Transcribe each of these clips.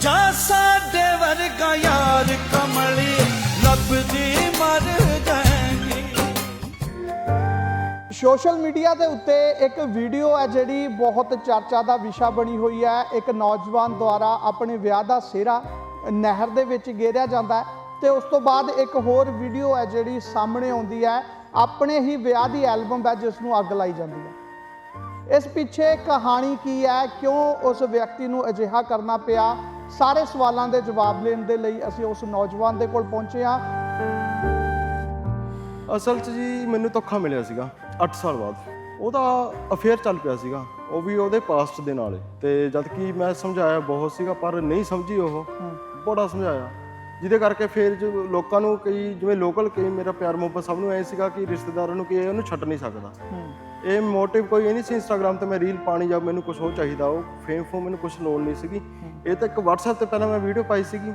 ਜਾਂ ਸਾਡੇ ਵਰਗਾ ਯਾਰ ਕਮਲੀ, ਲੱਭਦੀ ਮਰ ਜਾਏਗੀ। ਸੋਸ਼ਲ ਮੀਡੀਆ ਦੇ ਉੱਤੇ ਇੱਕ ਵੀਡੀਓ ਹੈ ਜਿਹੜੀ ਬਹੁਤ ਚਰਚਾ ਦਾ ਵਿਸ਼ਾ ਬਣੀ ਹੋਈ ਹੈ। ਇੱਕ ਨੌਜਵਾਨ ਦੁਆਰਾ ਆਪਣੇ ਵਿਆਹ ਦਾ ਸਿਹਰਾ ਨਹਿਰ ਦੇ ਵਿੱਚ ਗੇਰਿਆ ਜਾਂਦਾ ਹੈ ਤੇ ਉਸ ਤੋਂ ਬਾਅਦ ਇੱਕ ਹੋਰ ਵੀਡੀਓ ਹੈ ਜਿਹੜੀ ਸਾਹਮਣੇ ਆਉਂਦੀ ਹੈ। ਆਪਣੇ ਹੀ ਵਿਆਹ ਦੀ ਐਲਬਮ ਹੈ ਜਿਸ ਨੂੰ ਅੱਗ ਲਾਈ ਜਾਂਦੀ ਹੈ। ਇਸ ਪਿੱਛੇ ਕਹਾਣੀ ਕੀ ਹੈ? ਕਿਉਂ ਉਸ ਵਿਅਕਤੀ ਨੂੰ ਅਜਿਹਾ ਕਰਨਾ ਪਿਆ? ਸਾਰੇ ਸਵਾਲਾਂ ਦੇ ਜਵਾਬ ਲੈਣ ਦੇ ਲਈ ਅਸੀਂ ਉਸ ਨੌਜਵਾਨ ਦੇ ਕੋਲ ਪਹੁੰਚੇ ਹਾਂ। ਅਸਲ 'ਚ ਜੀ ਮੈਨੂੰ ਧੋਖਾ ਮਿਲਿਆ ਸੀਗਾ 8 ਸਾਲ ਬਾਅਦ। ਉਹਦਾ ਅਫੇਅਰ ਚੱਲ ਪਿਆ ਸੀਗਾ, ਉਹ ਵੀ ਉਹਦੇ ਪਾਸਟ ਦੇ ਨਾਲ ਤੇ ਜਦ ਕਿ ਮੈਂ ਸਮਝਾਇਆ ਬਹੁਤ ਸੀਗਾ, ਪਰ ਨਹੀਂ ਸਮਝੀ ਉਹ। ਬੜਾ ਸਮਝਾਇਆ। ਜਿਹਦੇ ਕਰਕੇ ਫਿਰ ਜੋ ਲੋਕਾਂ ਨੂੰ ਕਈ, ਜਿਵੇਂ ਲੋਕਲ ਕਈ, ਮੇਰਾ ਪਿਆਰ ਮੁਹੱਬਤ ਸਭ ਨੂੰ ਐ ਸੀਗਾ ਕਿ ਰਿਸ਼ਤੇਦਾਰਾਂ ਨੂੰ ਕਿ ਇਹ ਉਹਨੂੰ ਛੱਡ ਨਹੀਂ ਸਕਦਾ। ਇਹ ਮੋਟਿਵ ਕੋਈ ਇਹ ਨਹੀਂ ਸੀ ਇੰਸਟਾਗ੍ਰam ਤੇ ਮੈਂ ਰੀਲ ਪਾਣੀ ਜਾਂ ਮੈਨੂੰ ਕੁਝ ਹੋ ਚਾਹੀਦਾ, ਉਹ ਫੇਮ ਫੋ ਮੈਨੂੰ ਕੁਝ ਲੋੜ ਨਹੀਂ ਸੀਗੀ। ਇਹ ਤਾਂ ਇੱਕ WhatsApp ਤੇ ਪਹਿਲਾਂ ਮੈਂ ਵੀਡੀਓ ਪਾਈ ਸੀਗੀ।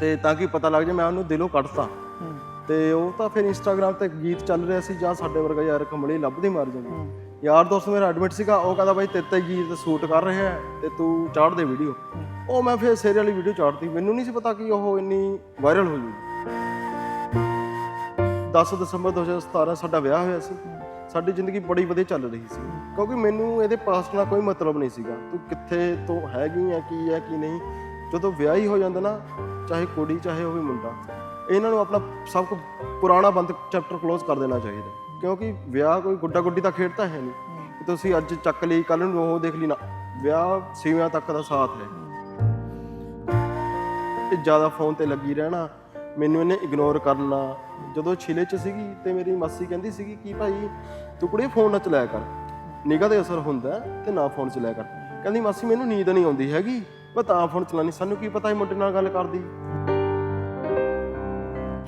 ਤੇ ਤਾਂ ਕਿ ਪਤਾ ਲੱਗ ਜਾਏ, ਮੈਂ ਉਹਨੂੰ ਦਿਲੋਂ ਕੱਢਤਾ। ਤੇ ਉਹ ਤਾਂ ਫਿਰ ਇੰਸਟਾਗ੍ਰam ਤੇ ਗੀਤ ਚੱਲ ਰਿਹਾ ਸੀ, ਜਾਂ ਸਾਡੇ ਵਰਗਾ ਯਾਰ ਕਮਲੀ ਲੱਭਦੀ ਮਰ ਜਾਂਦੀ ਯਾਰ ਦੋਸਤ ਮੇਰਾ ਐਡਮਿਟ ਸੀਗਾ, ਉਹ ਕਹਿੰਦਾ ਬਾਈ ਤੇਰੇ ਤੇ ਗੀਤ ਸ਼ੂਟ ਕਰ ਰਿਹਾ ਹੈ, ਤੇ ਤੂੰ ਚਾੜ ਦੇ ਵੀਡੀਓ ਉਹ ਮੈਂ ਫਿਰ ਸੇਰੇ ਵਾਲੀ ਵੀਡੀਓ ਚਾੜਤੀ। ਮੈਨੂੰ ਨਹੀਂ ਸੀ ਪਤਾ ਕਿ ਉਹ ਇੰਨੀ ਵਾਇਰਲ ਹੋ ਜੂਗੀ। 10 ਦਸੰਬਰ 2017 ਸਾਡਾ ਵਿਆਹ ਹੋਇਆ ਸੀ। ਸਾਡੀ ਜ਼ਿੰਦਗੀ ਬੜੀ ਵਧੀਆ ਚੱਲ ਰਹੀ ਸੀ। ਕਿਉਂਕਿ ਮੈਨੂੰ ਇਹਦੇ ਪਾਸਟ ਨਾਲ ਕੋਈ ਮਤਲਬ ਨਹੀਂ ਸੀਗਾ। ਤੂੰ ਕਿੱਥੇ ਤੋਂ ਹੈਗੀ ਆ ਕੀ ਹੈ ਕੀ ਨਹੀਂ। ਜਦੋਂ ਵਿਆਹ ਹੀ ਹੋ ਜਾਂਦਾ ਨਾ ਚਾਹੇ ਕੁੜੀ ਚਾਹੇ ਉਹ ਵੀ ਮੁੰਡਾ ਇਹਨਾਂ ਨੂੰ ਆਪਣਾ ਸਭ ਕੁਝ ਪੁਰਾਣਾ ਬੰਦ ਚੈਪਟਰ ਕਲੋਜ਼ ਕਰ ਦੇਣਾ ਚਾਹੀਦਾ। ਕਿਉਂਕਿ ਵਿਆਹ ਕੋਈ ਗੁੱਡਾ ਗੁੱਡੀ ਦਾ ਖੇਡ ਤਾਂ ਹੈ ਨਹੀਂ। ਕਿ ਤੁਸੀਂ ਅੱਜ ਚੱਕ ਲਈ ਕੱਲ ਨੂੰ ਉਹ ਦੇਖ ਲਈ ਨਾ। ਵਿਆਹ ਸੀਵਿਆਂ ਤੱਕ ਦਾ ਸਾਥ ਹੈ। ਇਹ ਜ਼ਿਆਦਾ ਫੋਨ ਤੇ ਲੱਗੀ ਰਹਿਣਾ। ਮੈਨੂੰ ਇਹਨੇ ਇਗਨੋਰ ਕਰਨਾ। ਜਦੋਂ ਛਿਲੇ ਚ ਸੀਗੀ ਤੇ ਮੇਰੀ ਮਾਸੀ ਕਹਿੰਦੀ ਸੀਗੀ ਕਿ ਭਾਈ ਤੂੰ ਕੁੜੇ ਫੋਨ ਨਾ ਚਲਾਇਆ ਕਰ। ਨਿਗਾਹ ਤੇ ਅਸਰ ਹੁੰਦਾ ਤੇ ਨਾ ਫੋਨ ਚਲਾਇਆ ਕਰ। ਕਹਿੰਦੀ ਮਾਸੀ ਮੈਨੂੰ ਨੀਂਦ ਨਹੀਂ ਆਉਂਦੀ ਹੈਗੀ। ਮੈਂ ਤਾਂ ਫੋਨ ਚਲਾਣੀ ਸਾਨੂੰ ਕੀ ਪਤਾ ਇਹ ਮੁੰਡੇ ਨਾਲ ਗੱਲ ਕਰਦੀ।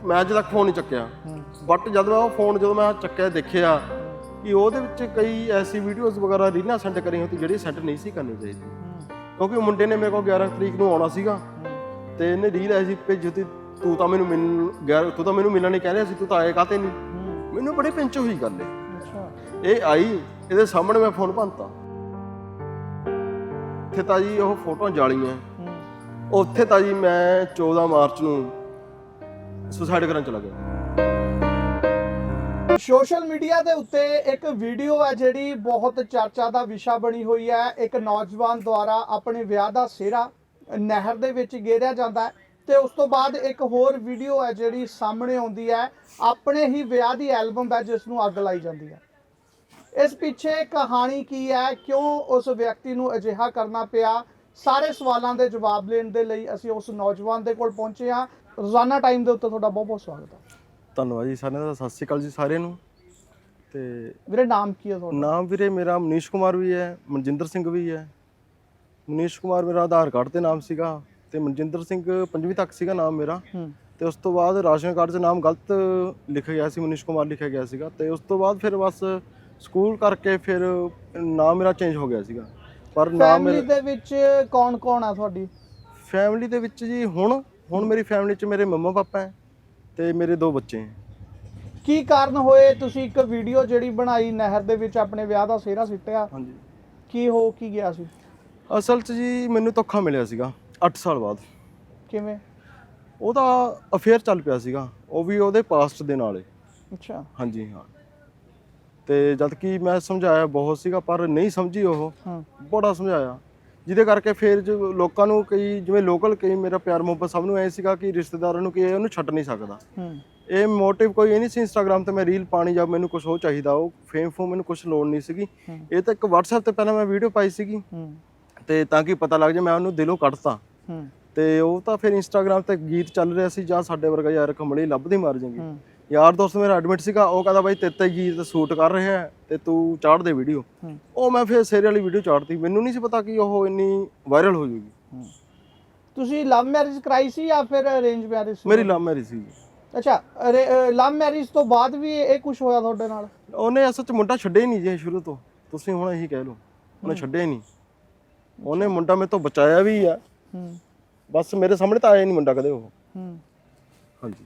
ਮੈਂ ਅੱਜ ਤੱਕ ਫੋਨ ਨਹੀਂ ਚੱਕਿਆ। ਬਟ ਜਦ ਮੈਂ ਉਹ ਫੋਨ ਜਦੋਂ ਮੈਂ ਚੱਕਿਆ ਦੇਖਿਆ ਕਿ ਉਹਦੇ ਵਿੱਚ ਕਈ ਐਸੀ ਵੀਡੀਓਜ਼ ਵਗੈਰਾ ਰੀਲਾਂ ਸੈਂਡ ਕਰੀ ਹੁੰਦੀ ਜਿਹੜੀ ਸੈਂਡ ਨਹੀਂ ਸੀ ਕਰਨੀ ਚਾਹੀਦੀ ਕਿਉਂਕਿ ਮੁੰਡੇ ਨੇ ਮੇਰੇ ਕੋਲ 11 ਤਰੀਕ ਨੂੰ ਆਉਣਾ ਸੀਗਾ। ਤੇ ਇਹਨੇ ਰੀਲ ਐਸੀ ਭੇਜੀ ਤੀ ਤੂੰ ਤਾਂ ਮੈਨੂੰ ਮਿਲ ਗਿਆ ਤੂੰ ਤਾਂ ਮੈਨੂੰ ਮਿਲਣ ਨਹੀਂ ਕਹਿ ਰਿਹਾ ਸੀ ਤੂੰ ਤਾਂ ਆਏ ਕਾਤੇ ਨਹੀਂ? ਮੈਨੂੰ ਬੜੀ ਪਿੰਚ ਹੋਈ ਗੱਲ ਇਹ। ਅੱਛਾ। ਇਹ ਆਈ ਇਹਦੇ ਸਾਹਮਣੇ ਮੈਂ ਫੋਨ ਭੰਨਤਾ। ਉੱਥੇ ਤਾਂ ਜੀ ਉਹ ਫੋਟੋਆਂ ਜਾਲੀਆਂ। ਉੱਥੇ ਤਾਂ ਜੀ ਮੈਂ 14 ਮਾਰਚ ਨੂੰ ਸੁਸਾਈਡ ਕਰਨ ਚਲਾ ਗਿਆ। ਸੋਸ਼ਲ ਮੀਡੀਆ ਦੇ ਉੱਤੇ ਇੱਕ ਵੀਡੀਓ ਹੈ ਜਿਹੜੀ ਬਹੁਤ ਚਰਚਾ ਦਾ ਵਿਸ਼ਾ ਬਣੀ ਹੋਈ ਹੈ। ਇੱਕ ਨੌਜਵਾਨ ਦੁਆਰਾ ਆਪਣੇ ਵਿਆਹ ਦਾ ਸਿਹਰਾ ਨਹਿਰ ਦੇ ਵਿੱਚ ਗੇਰਿਆ ਜਾਂਦਾ ਹੈ। ਤੇ ਉਸ ਤੋਂ ਬਾਅਦ ਇੱਕ ਹੋਰ ਵੀਡੀਓ ਹੈ ਜਿਹੜੀ ਸਾਹਮਣੇ ਆਉਂਦੀ ਹੈ। ਆਪਣੇ ਹੀ ਵਿਆਹ ਦੀ ਐਲਬਮ ਹੈ ਜਿਸ ਨੂੰ ਅੱਗ ਲਾਈ ਜਾਂਦੀ ਹੈ। ਇਸ ਪਿੱਛੇ ਕਹਾਣੀ ਕੀ ਹੈ? ਕਿਉਂ ਉਸ ਵਿਅਕਤੀ ਨੂੰ ਅਜਿਹਾ ਕਰਨਾ ਪਿਆ? ਸਾਰੇ ਸਵਾਲਾਂ ਦੇ ਜਵਾਬ ਲੈਣ ਦੇ ਲਈ ਅਸੀਂ ਉਸ ਨੌਜਵਾਨ ਦੇ ਕੋਲ ਪਹੁੰਚੇ ਹਾਂ। ਰੋਜ਼ਾਨਾ ਟਾਈਮ ਦੇ ਉੱਤੇ ਤੁਹਾਡਾ ਬਹੁਤ ਬਹੁਤ ਸਵਾਗਤ ਹੈ। ਧੰਨਵਾਦ ਜੀ ਸਾਰਿਆਂ ਦਾ। ਸਤਿ ਸ਼੍ਰੀ ਅਕਾਲ ਜੀ ਸਾਰਿਆਂ ਨੂੰ। ਤੇ ਵੀਰੇ ਨਾਮ ਕੀ ਹੈ ਤੁਹਾਡਾ? ਨਾਮ ਵੀਰੇ ਮੇਰਾ ਮਨੀਸ਼ ਕੁਮਾਰ ਵੀ ਹੈ ਮਨਜਿੰਦਰ ਸਿੰਘ ਵੀ ਹੈ। ਮਨੀਸ਼ ਕੁਮਾਰ ਮੇਰਾ ਆਧਾਰ ਕਾਰਡ ਤੇ ਨਾਮ ਸੀਗਾ। ਤੇ ਮਨਜਿੰਦਰ ਸਿੰਘ ਪੰਜਵੀਂ ਤੱਕ ਸੀਗਾ ਨਾਮ ਮੇਰਾ। ਤੇ ਉਸ ਤੋਂ ਬਾਅਦ ਰਾਸ਼ਨ ਕਾਰਡ 'ਚ ਨਾਮ ਗਲਤ ਲਿਖਿਆ ਗਿਆ ਸੀ ਮਨੀਸ਼ ਕੁਮਾਰ ਲਿਖਿਆ ਗਿਆ ਸੀਗਾ। ਤੇ ਉਸ ਤੋਂ ਬਾਅਦ ਫਿਰ ਬਸ ਸਕੂਲ ਕਰਕੇ ਫਿਰ ਨਾਮ ਮੇਰਾ ਚੇਂਜ ਹੋ ਗਿਆ ਸੀਗਾ। ਪਰ ਨਾਮ ਫੈਮਿਲੀ ਮੇਰਾ ਦੇ ਵਿੱਚ ਕੌਣ ਕੌਣ ਆ ਤੁਹਾਡੀ? ਫੈਮਿਲੀ ਦੇ ਵਿੱਚ ਜੀ ਹੁਣ ਹੁਣ ਮੇਰੀ ਫੈਮਿਲੀ 'ਚ ਮੇਰੇ ਮੰਮਾ ਪਾਪਾ ਹੈ ਤੇ ਮੇਰੇ ਦੋ ਬੱਚੇ ਹੈ। ਕੀ ਕਾਰਨ ਹੋਏ? ਤੁਸੀਂ ਇੱਕ ਵੀਡੀਓ ਜਿਹੜੀ ਬਣਾਈ ਨਹਿਰ ਦੇ ਵਿੱਚ ਆਪਣੇ ਵਿਆਹ ਦਾ ਸਿਹਰਾ ਸਿੱਟਿਆ। ਹਾਂਜੀ। ਕੀ ਹੋ ਕੀ ਗਿਆ ਸੀ? ਅਸਲ 'ਚ ਜੀ ਮੈਨੂੰ ਧੋਖਾ ਮਿਲਿਆ ਸੀਗਾ। 8 ਸਾਲ ਬਾਅਦ। ਕਿਵੇਂ? ਉਹਦਾ ਅਫੇਅਰ ਚੱਲ ਪਿਆ ਸੀਗਾ। ਉਹ ਵੀ ਉਹਦੇ ਪਾਸਟ ਦੇ ਨਾਲ। ਅੱਛਾ। ਹਾਂਜੀ ਹਾਂ। ਤੇ ਜਦ ਕਿ ਮੈਂ ਸਮਝਾਇਆ ਬਹੁਤ ਸੀਗਾ ਪਰ ਨਹੀਂ ਸਮਝੀ ਉਹ। ਹਾਂ। ਬੜਾ ਸਮਝਾਇਆ। ਜਿਹਦੇ ਕਰਕੇ ਫਿਰ ਜੋ ਲੋਕਾਂ ਨੂੰ ਕਈ ਜਿਵੇਂ ਲੋਕਲ ਕਈ ਮੇਰਾ ਪਿਆਰ ਮੁਹੱਬਤ ਸਭ ਨੂੰ ਐ ਸੀਗਾ ਕਿ ਰਿਸ਼ਤੇਦਾਰਾਂ ਨੂੰ ਕਿ ਇਹ ਉਹਨੂੰ ਛੱਡ ਨਹੀਂ ਸਕਦਾ। ਇਹ ਮੋਟਿਵ ਕੋਈ ਇਹ ਨਹੀਂ ਸੀ ਇੰਸਟਾਗ੍ਰam ਤੇ ਮੈਂ ਰੀਲ ਪਾਣੀ ਜਾਂ ਮੈਨੂੰ ਕੁਝ ਹੋ ਚਾਹੀਦਾ ਉਹ ਫੇਮ ਫੋ ਮੈਨੂੰ ਕੁਝ ਲੋੜ ਨਹੀਂ ਸੀਗੀ। ਇਹ ਤਾਂ ਇੱਕ WhatsApp ਤੇ ਪਹਿਲਾਂ ਮੈਂ ਵੀਡੀਓ ਪਾਈ ਸੀਗੀ। ਤੇ ਤਾਂ ਕਿ ਪਤਾ ਲੱਗ ਜਾਏ ਮੈਂ ਉਹਨੂੰ ਦਿਲੋਂ ਕੱਢਤਾ। ਤੇ ਉਹ ਤਾਂ ਫਿਰ ਇੰਸਟਾਗ੍ਰam ਤੇ ਗੀਤ ਚੱਲ ਰਿਹਾ ਸੀ ਜਾਂ ਸਾਡੇ ਵਰਗਾ ਯਾਰ ਕਮਲੀ ਲੱਭਦੀ ਮਰ ਜਾਂਗੀ। ਯਾਰ ਦੋਸਤ ਮੇਰਾ ਐਡਮਿਟ ਸੀਗਾ ਉਹ ਕਹਿੰਦਾ ਬਾਈ ਤੇਰੇ ਤੇ ਗੀਤ ਸ਼ੂਟ ਕਰ ਰਿਹਾ ਤੇ ਤੂੰ ਚਾੜ ਦੇ ਵੀਡੀਓ। ਉਹ ਮੈਂ ਫਿਰ ਸੇਰੇ ਵਾਲੀ ਵੀਡੀਓ ਚਾੜਤੀ। ਮੈਨੂੰ ਨਹੀਂ ਸੀ ਪਤਾ ਕਿ ਉਹ ਇੰਨੀ ਵਾਇਰਲ ਹੋ ਜੂਗੀ। ਤੁਸੀਂ ਲਵ ਮੈਰਿਜ ਕਰਾਈ ਸੀ ਜਾਂ ਫਿਰ ਅਰੇਂਜ ਮੈਰਿਜ ਸੀ? ਮੇਰੀ ਲਵ ਮੈਰਿਜ ਸੀ ਅੱਛਾ ਲਵ ਮੈਰਿਜ ਤੋਂ ਬਾਅਦ ਵੀ ਇਹ ਕੁਝ ਹੋਇਆ ਤੁਹਾਡੇ ਨਾਲ? ਉਹਨੇ ਅਸਲ ਚ ਮੁੰਡਾ ਛੱਡਿਆ ਹੀ ਨਹੀਂ ਜੀ ਸ਼ੁਰੂ ਤੋਂ। ਤੁਸੀਂ ਹੁਣ ਇਹੀ ਕਹਿ ਲਓ ਉਹਨੇ ਛੱਡਿਆ ਹੀ ਨਹੀਂ। ਉਹਨੇ ਮੁੰਡਾ ਮੇਰੇ ਤੋਂ ਬਚਾਇਆ ਵੀ ਆ। ਹੂੰ। ਬਸ ਮੇਰੇ ਸਾਹਮਣੇ ਤਾਂ ਆਇਆ ਨਹੀਂ ਮੁੰਡਾ ਕਦੇ ਉਹ। ਹੂੰ। ਹਾਂਜੀ।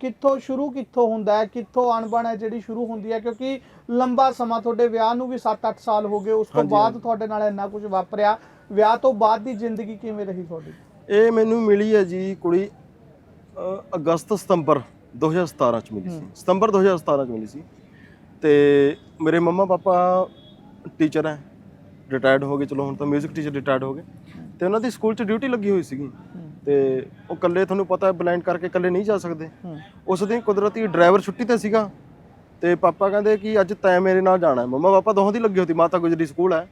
ਕਿੱਥੋਂ ਸ਼ੁਰੂ ਕਿੱਥੋਂ ਹੁੰਦਾ ਹੈ? ਕਿੱਥੋਂ ਅਣਬਣ ਹੈ ਜਿਹੜੀ ਸ਼ੁਰੂ ਹੁੰਦੀ ਹੈ? ਕਿਉਂਕਿ ਲੰਬਾ ਸਮਾਂ ਤੁਹਾਡੇ ਵਿਆਹ ਨੂੰ ਵੀ 7-8 ਸਾਲ ਹੋ ਗਏ ਉਸ ਤੋਂ ਹਾਂਜੀ, ਬਾਅਦ ਹਾਂਜੀ। ਤੁਹਾਡੇ ਨਾਲ ਇੰਨਾ ਕੁਝ ਵਾਪਰਿਆ। ਵਿਆਹ ਤੋਂ ਬਾਅਦ ਦੀ ਜ਼ਿੰਦਗੀ ਕਿਵੇਂ ਰਹੀ ਤੁਹਾਡੀ? ਇਹ ਮੈਨੂੰ ਮਿਲੀ ਹੈ ਜੀ ਕੁੜੀ ਅ, ਅਗਸਤ ਸਤੰਬਰ 2017 ਚ ਮਿਲੀ ਸੀ। ਸਤੰਬਰ 2017 ਚ ਮਿਲੀ ਸੀ। ਤੇ ਮੇਰੇ ਮੰਮਾ ਪਾਪਾ ਟੀਚਰ ਹੈ। ਰਿਟਾਇਰਡ ਹੋ ਗਏ। ਚਲੋ ਹੁਣ ਤਾਂ 뮤직 ਟੀਚਰ ਰਿਟਾਇਰਡ ਹੋ ਗਏ। ਤੇ ਉਹਨਾਂ ਦੀ ਸਕੂਲ 'ਚ ਡਿਊਟੀ ਲੱਗੀ ਹੋਈ ਸੀਗੀ। ਤੇ ਉਹ ਇਕੱਲੇ ਤੁਹਾਨੂੰ ਪਤਾ ਹੈ ਬਲਾਈਂਡ ਕਰਕੇ ਇਕੱਲੇ ਨਹੀਂ ਜਾ ਸਕਦੇ। ਉਸ ਦਿਨ ਕੁਦਰਤੀ ਡਰਾਈਵਰ ਛੁੱਟੀ ਤੇ ਸੀਗਾ। ਤੇ ਪਾਪਾ ਕਹਿੰਦੇ ਕਿ ਅੱਜ ਤੈਂ ਮੇਰੇ ਨਾਲ ਜਾਣਾ ਹੈ। ਮੰਮਾ ਪਾਪਾ ਦੋਹਾਂ ਦੀ ਲੱਗੀ ਹੋਈ ਸੀ ਮਾਤਾ ਗੁਜਰੀ ਸਕੂਲ ਹੈ।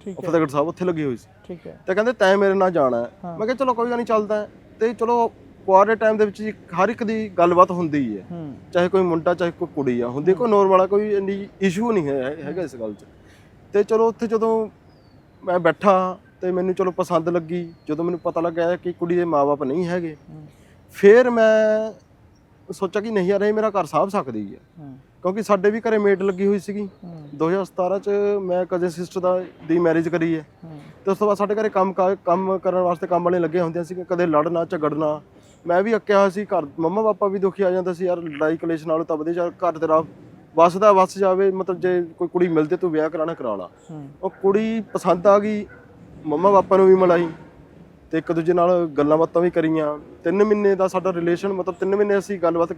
ਠੀਕ ਹੈ। ਫਤਿਹਗੜ੍ਹ ਸਾਹਿਬ ਉੱਥੇ ਲੱਗੀ ਹੋਈ ਸੀ। ਠੀਕ ਹੈ। ਤੇ ਕਹਿੰਦੇ ਤੈਂ ਮੇਰੇ ਨਾਲ ਜਾਣਾ ਹੈ। ਮੈਂ ਕਿਹਾ ਚਲੋ ਕੋਈ ਗੱਲ ਨਹੀਂ ਚੱਲਦਾ। ਤੇ ਚਲੋ ਕੁਆਰੇ ਟਾਈਮ ਦੇ ਵਿੱਚ ਹਰ ਇੱਕ ਦੀ ਗੱਲਬਾਤ ਹੁੰਦੀ ਹੀ ਚਾਹੇ ਕੋਈ ਮੁੰਡਾ ਚਾਹੇ ਕੋਈ ਕੁੜੀ ਆ ਹੁੰਦੀ ਕੋਈ ਨੋਰਮਲ ਕੋਈ ਇੰਨੀ ਇਸ਼ੂ ਨਹੀਂ ਹੈ ਹੈਗਾ ਇਸ ਗੱਲ 'ਚ। ਤੇ ਚਲੋ ਉੱਥੇ ਜਦੋਂ ਮੈਂ ਬੈਠਾ ਤੇ ਮੈਨੂੰ ਚਲੋ ਪਸੰਦ ਲੱਗੀ। ਜਦੋਂ ਮੈਨੂੰ ਪਤਾ ਲੱਗਾ ਕਿ ਕੁੜੀ ਦੇ ਮਾਪੇ ਨਹੀਂ ਹੈਗੇ ਫਿਰ ਮੈਂ ਸੋਚਿਆ ਕਿ ਨਹੀਂ ਯਾਰ ਇਹ ਮੇਰਾ ਘਰ ਸਾਂਭ ਸਕਦੀ ਹੈ। ਕਿਉਂਕਿ ਸਾਡੇ ਵੀ ਘਰੇ ਮੇਡ ਲੱਗੀ ਹੋਈ ਸੀਗੀ। ਹੂੰ। 2017 ਚ ਮੈਂ ਕਜ਼ਨ ਸਿਸਟਰ ਦਾ ਦੀ ਮੈਰਿਜ ਕਰੀ ਹੈ। ਤੇ ਉਸ ਤੋਂ ਬਾਅਦ ਸਾਡੇ ਘਰੇ ਕੰਮ ਕੰਮ ਕਰਨ ਵਾਸਤੇ ਕੰਮ ਵਾਲੇ ਲੱਗੇ ਹੁੰਦੇ ਸੀ ਕਦੇ ਲੜਨਾ ਝਗੜਨਾ। ਮੈਂ ਵੀ ਅੱਕਿਆ ਹੋਇਆ ਸੀ ਘਰ ਮੰਮਾ ਪਾਪਾ ਵੀ ਦੁਖੀ ਆ ਜਾਂਦਾ ਸੀ ਯਾਰ ਲੜਾਈ ਕਲੇਸ਼ ਨਾਲੋਂ ਤਾਂ ਵਧੀਆ ਘਰ ਤੇਰਾ ਵਸਦਾ ਵਸ ਜਾਵੇ। ਮਤਲਬ ਜੇ ਕੋਈ ਕੁੜੀ ਮਿਲਦੇ ਤੂੰ ਵਿਆਹ ਕਰਾਣਾ ਕਰਾ ਲਾ। ਉਹ ਕੁੜੀ ਪਸੰਦ ਆ ਗਈ। ਮੰਮਾ ਪਾਪਾ ਨੂੰ ਵੀ ਮਿਲਾਈ ਤੇ ਇੱਕ ਦੂਜੇ ਨਾਲ ਗੱਲਾਂ ਬਾਤਾਂ ਵੀ ਕਰੀਆਂ। ਤਿੰਨ ਮਹੀਨੇ ਦਾ ਸਾਡਾ ਰਿਲੇਸ਼ਨ ਮਤਲਬ ਤਿੰਨ ਮਹੀਨੇ ਅਸੀਂ ਗੱਲਬਾਤ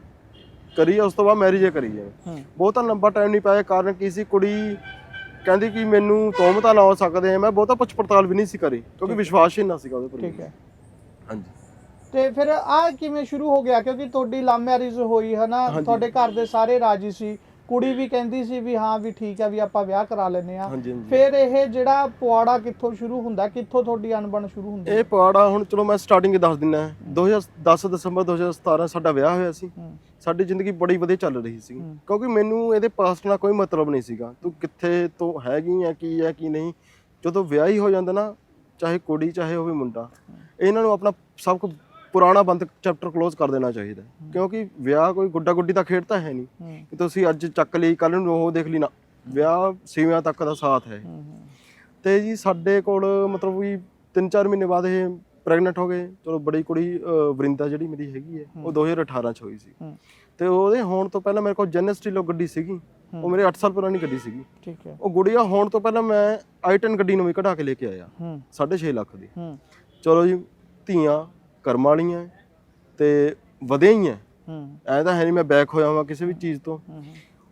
ਕਰੀ ਉਸ ਤੋਂ ਬਾਅਦ ਮੈਰਿਜ ਕਰੀ ਹੈ। ਬਹੁਤਾ ਲੰਬਾ ਟਾਈਮ ਨਹੀਂ ਪਾਇਆ ਕਾਰਨ ਕੀ ਸੀ? ਕੁੜੀ ਕਹਿੰਦੀ ਕਿ ਮੈਨੂੰ ਤੋਮਤਾ ਲਾ ਸਕਦੇ ਆ ਮੈਂ ਬਹੁਤਾ ਪੁੱਛ ਪੜਤਾਲ ਵੀ ਨਹੀਂ ਸੀ ਕਰੀ ਕਿਉਂਕਿ ਵਿਸ਼ਵਾਸ ਹੀ ਨਾ ਸੀਗਾ ਉਹਦੇ ਪਰ ਠੀਕ ਹੈ। ਹਾਂਜੀ। ਤੇ ਫਿਰ ਆ ਕਿਵੇਂ ਸ਼ੁਰੂ ਹੋ ਗਿਆ? ਕਿਉਂਕਿ ਤੁਹਾਡੀ ਲਵ ਮੈਰਿਜ ਹੋਈ ਹੈ ਨਾ। ਤੁਹਾਡੇ ਘਰ ਦੇ ਸਾਰੇ ਰਾਜੀ ਸੀ। ਕੁੜੀ ਵੀ ਕਹਿੰਦੀ ਸੀ ਵੀ ਹਾਂ ਵੀ ਠੀਕ ਹੈ ਵੀ ਆਪਾਂ ਵਿਆਹ ਕਰਾ ਲੈਨੇ ਆ ਹਾਂਜੀ ਹਾਂਜੀ। ਫਿਰ ਇਹ ਜਿਹੜਾ ਪੁਆੜਾ ਕਿੱਥੋਂ ਸ਼ੁਰੂ ਹੁੰਦਾ ਕਿੱਥੋਂ ਤੁਹਾਡੀ ਅਣਬਣ ਸ਼ੁਰੂ ਹੁੰਦੀ ਇਹ ਪਵਾੜਾ ਹੁਣ ਚਲੋ ਮੈਂ ਸਟਾਰਟਿੰਗ ਦੱਸ ਦਿੰਦਾ 2010 ਦਸੰਬਰ 2017 ਸਾਡਾ ਵਿਆਹ ਹੋਇਆ ਸੀ। ਹੂੰ। ਸਾਡੀ ਜ਼ਿੰਦਗੀ ਬੜੀ ਵਧੀਆ ਚੱਲ ਰਹੀ ਸੀ। ਹੂੰ। ਕਿਉਂਕਿ ਮੈਨੂੰ ਇਹਦੇ ਪਾਸਟ ਨਾਲ ਕੋਈ ਮਤਲਬ ਨਹੀਂ ਸੀਗਾ। ਤੂੰ ਕਿੱਥੇ ਤੋਂ ਹੈਗੀ ਆ ਕੀ ਹੈ ਕੀ ਨਹੀਂ। ਜਦੋਂ ਵਿਆਹ ਹੀ ਹੋ ਜਾਂਦਾ ਨਾ ਚਾਹੇ ਕੁੜੀ ਚਾਹੇ ਹੋਵੇ ਮੁੰਡਾ। ਇਹਨਾਂ ਨੂੰ ਆਪਣਾ ਸਭ ਕੁਝ ਪੁਰਾਣਾ ਬੰਦ ਚੈਪਟਰ ਕਲੋਜ਼ ਕਰ ਦੇਣਾ ਚਾਹੀਦਾ। ਕਿਉਂਕਿ ਵਿਆਹ ਕੋਈ ਗੁੱਡਾ ਗੁੱਡੀ ਦਾ ਖੇਡ ਤਾਂ ਹੈ। ਨਹੀਂ ਕਿ ਤੁਸੀਂ ਅੱਜ ਚੱਕ ਲਈ ਕੱਲ ਨੂੰ ਉਹ ਦੇਖ ਲਈ ਨਾ। ਵਿਆਹ ਸੀਵਿਆਂ ਤੱਕ ਦਾ ਸਾਥ ਹੈ। ਤੇ ਜੀ ਸਾਡੇ ਕੋਲ ਮਤਲਬ ਵੀ 3-4 ਮਹੀਨੇ ਬਾਅਦ ਇਹ ਪ੍ਰੈਗਨੈਂਟ ਹੋ ਗਏ। ਚਲੋ ਬੜੀ ਕੁੜੀ ਵਰਿੰਦਾ ਜਿਹੜੀ ਮੇਰੀ ਹੈਗੀ ਹੈ ਉਹ 2018 ਚ ਹੋਈ ਸੀ। ਤੇ ਉਹਦੇ ਹੋਣ ਤੋਂ ਪਹਿਲਾਂ ਮੇਰੇ ਕੋਲ ਜੈਨਸਟੀ ਲੋ ਗੱਡੀ ਸੀਗੀ। ਉਹ ਮੇਰੇ 8 ਸਾਲ ਪੁਰਾਣੀ ਗੱਡੀ ਸੀਗੀ। ਠੀਕ ਹੈ। ਉਹ ਗੁੜੀਆ ਹੋਣ ਤੋਂ ਪਹਿਲਾਂ ਮੈਂ i10 ਗੱਡੀ ਨਵੀਂ ਕਢਾ ਕੇ ਲੈ ਕੇ ਆਇਆ। ਹੂੰ। 6.5 ਲੱਖ ਦੀ। ਚਲੋ ਜੀ ਧੀਆਂ ਕਰਮ ਵਾਲੀਆਂ ਤੇ ਵਧਿਆ ਹੀ ਐ ਹੂੰ। ਐ ਤਾਂ ਹੈ ਨਹੀਂ ਮੈਂ ਬੈਕ ਹੋਇਆ ਹਾਂ ਕਿਸੇ ਵੀ ਚੀਜ਼ ਤੋਂ। ਹੂੰ, ਹੂੰ।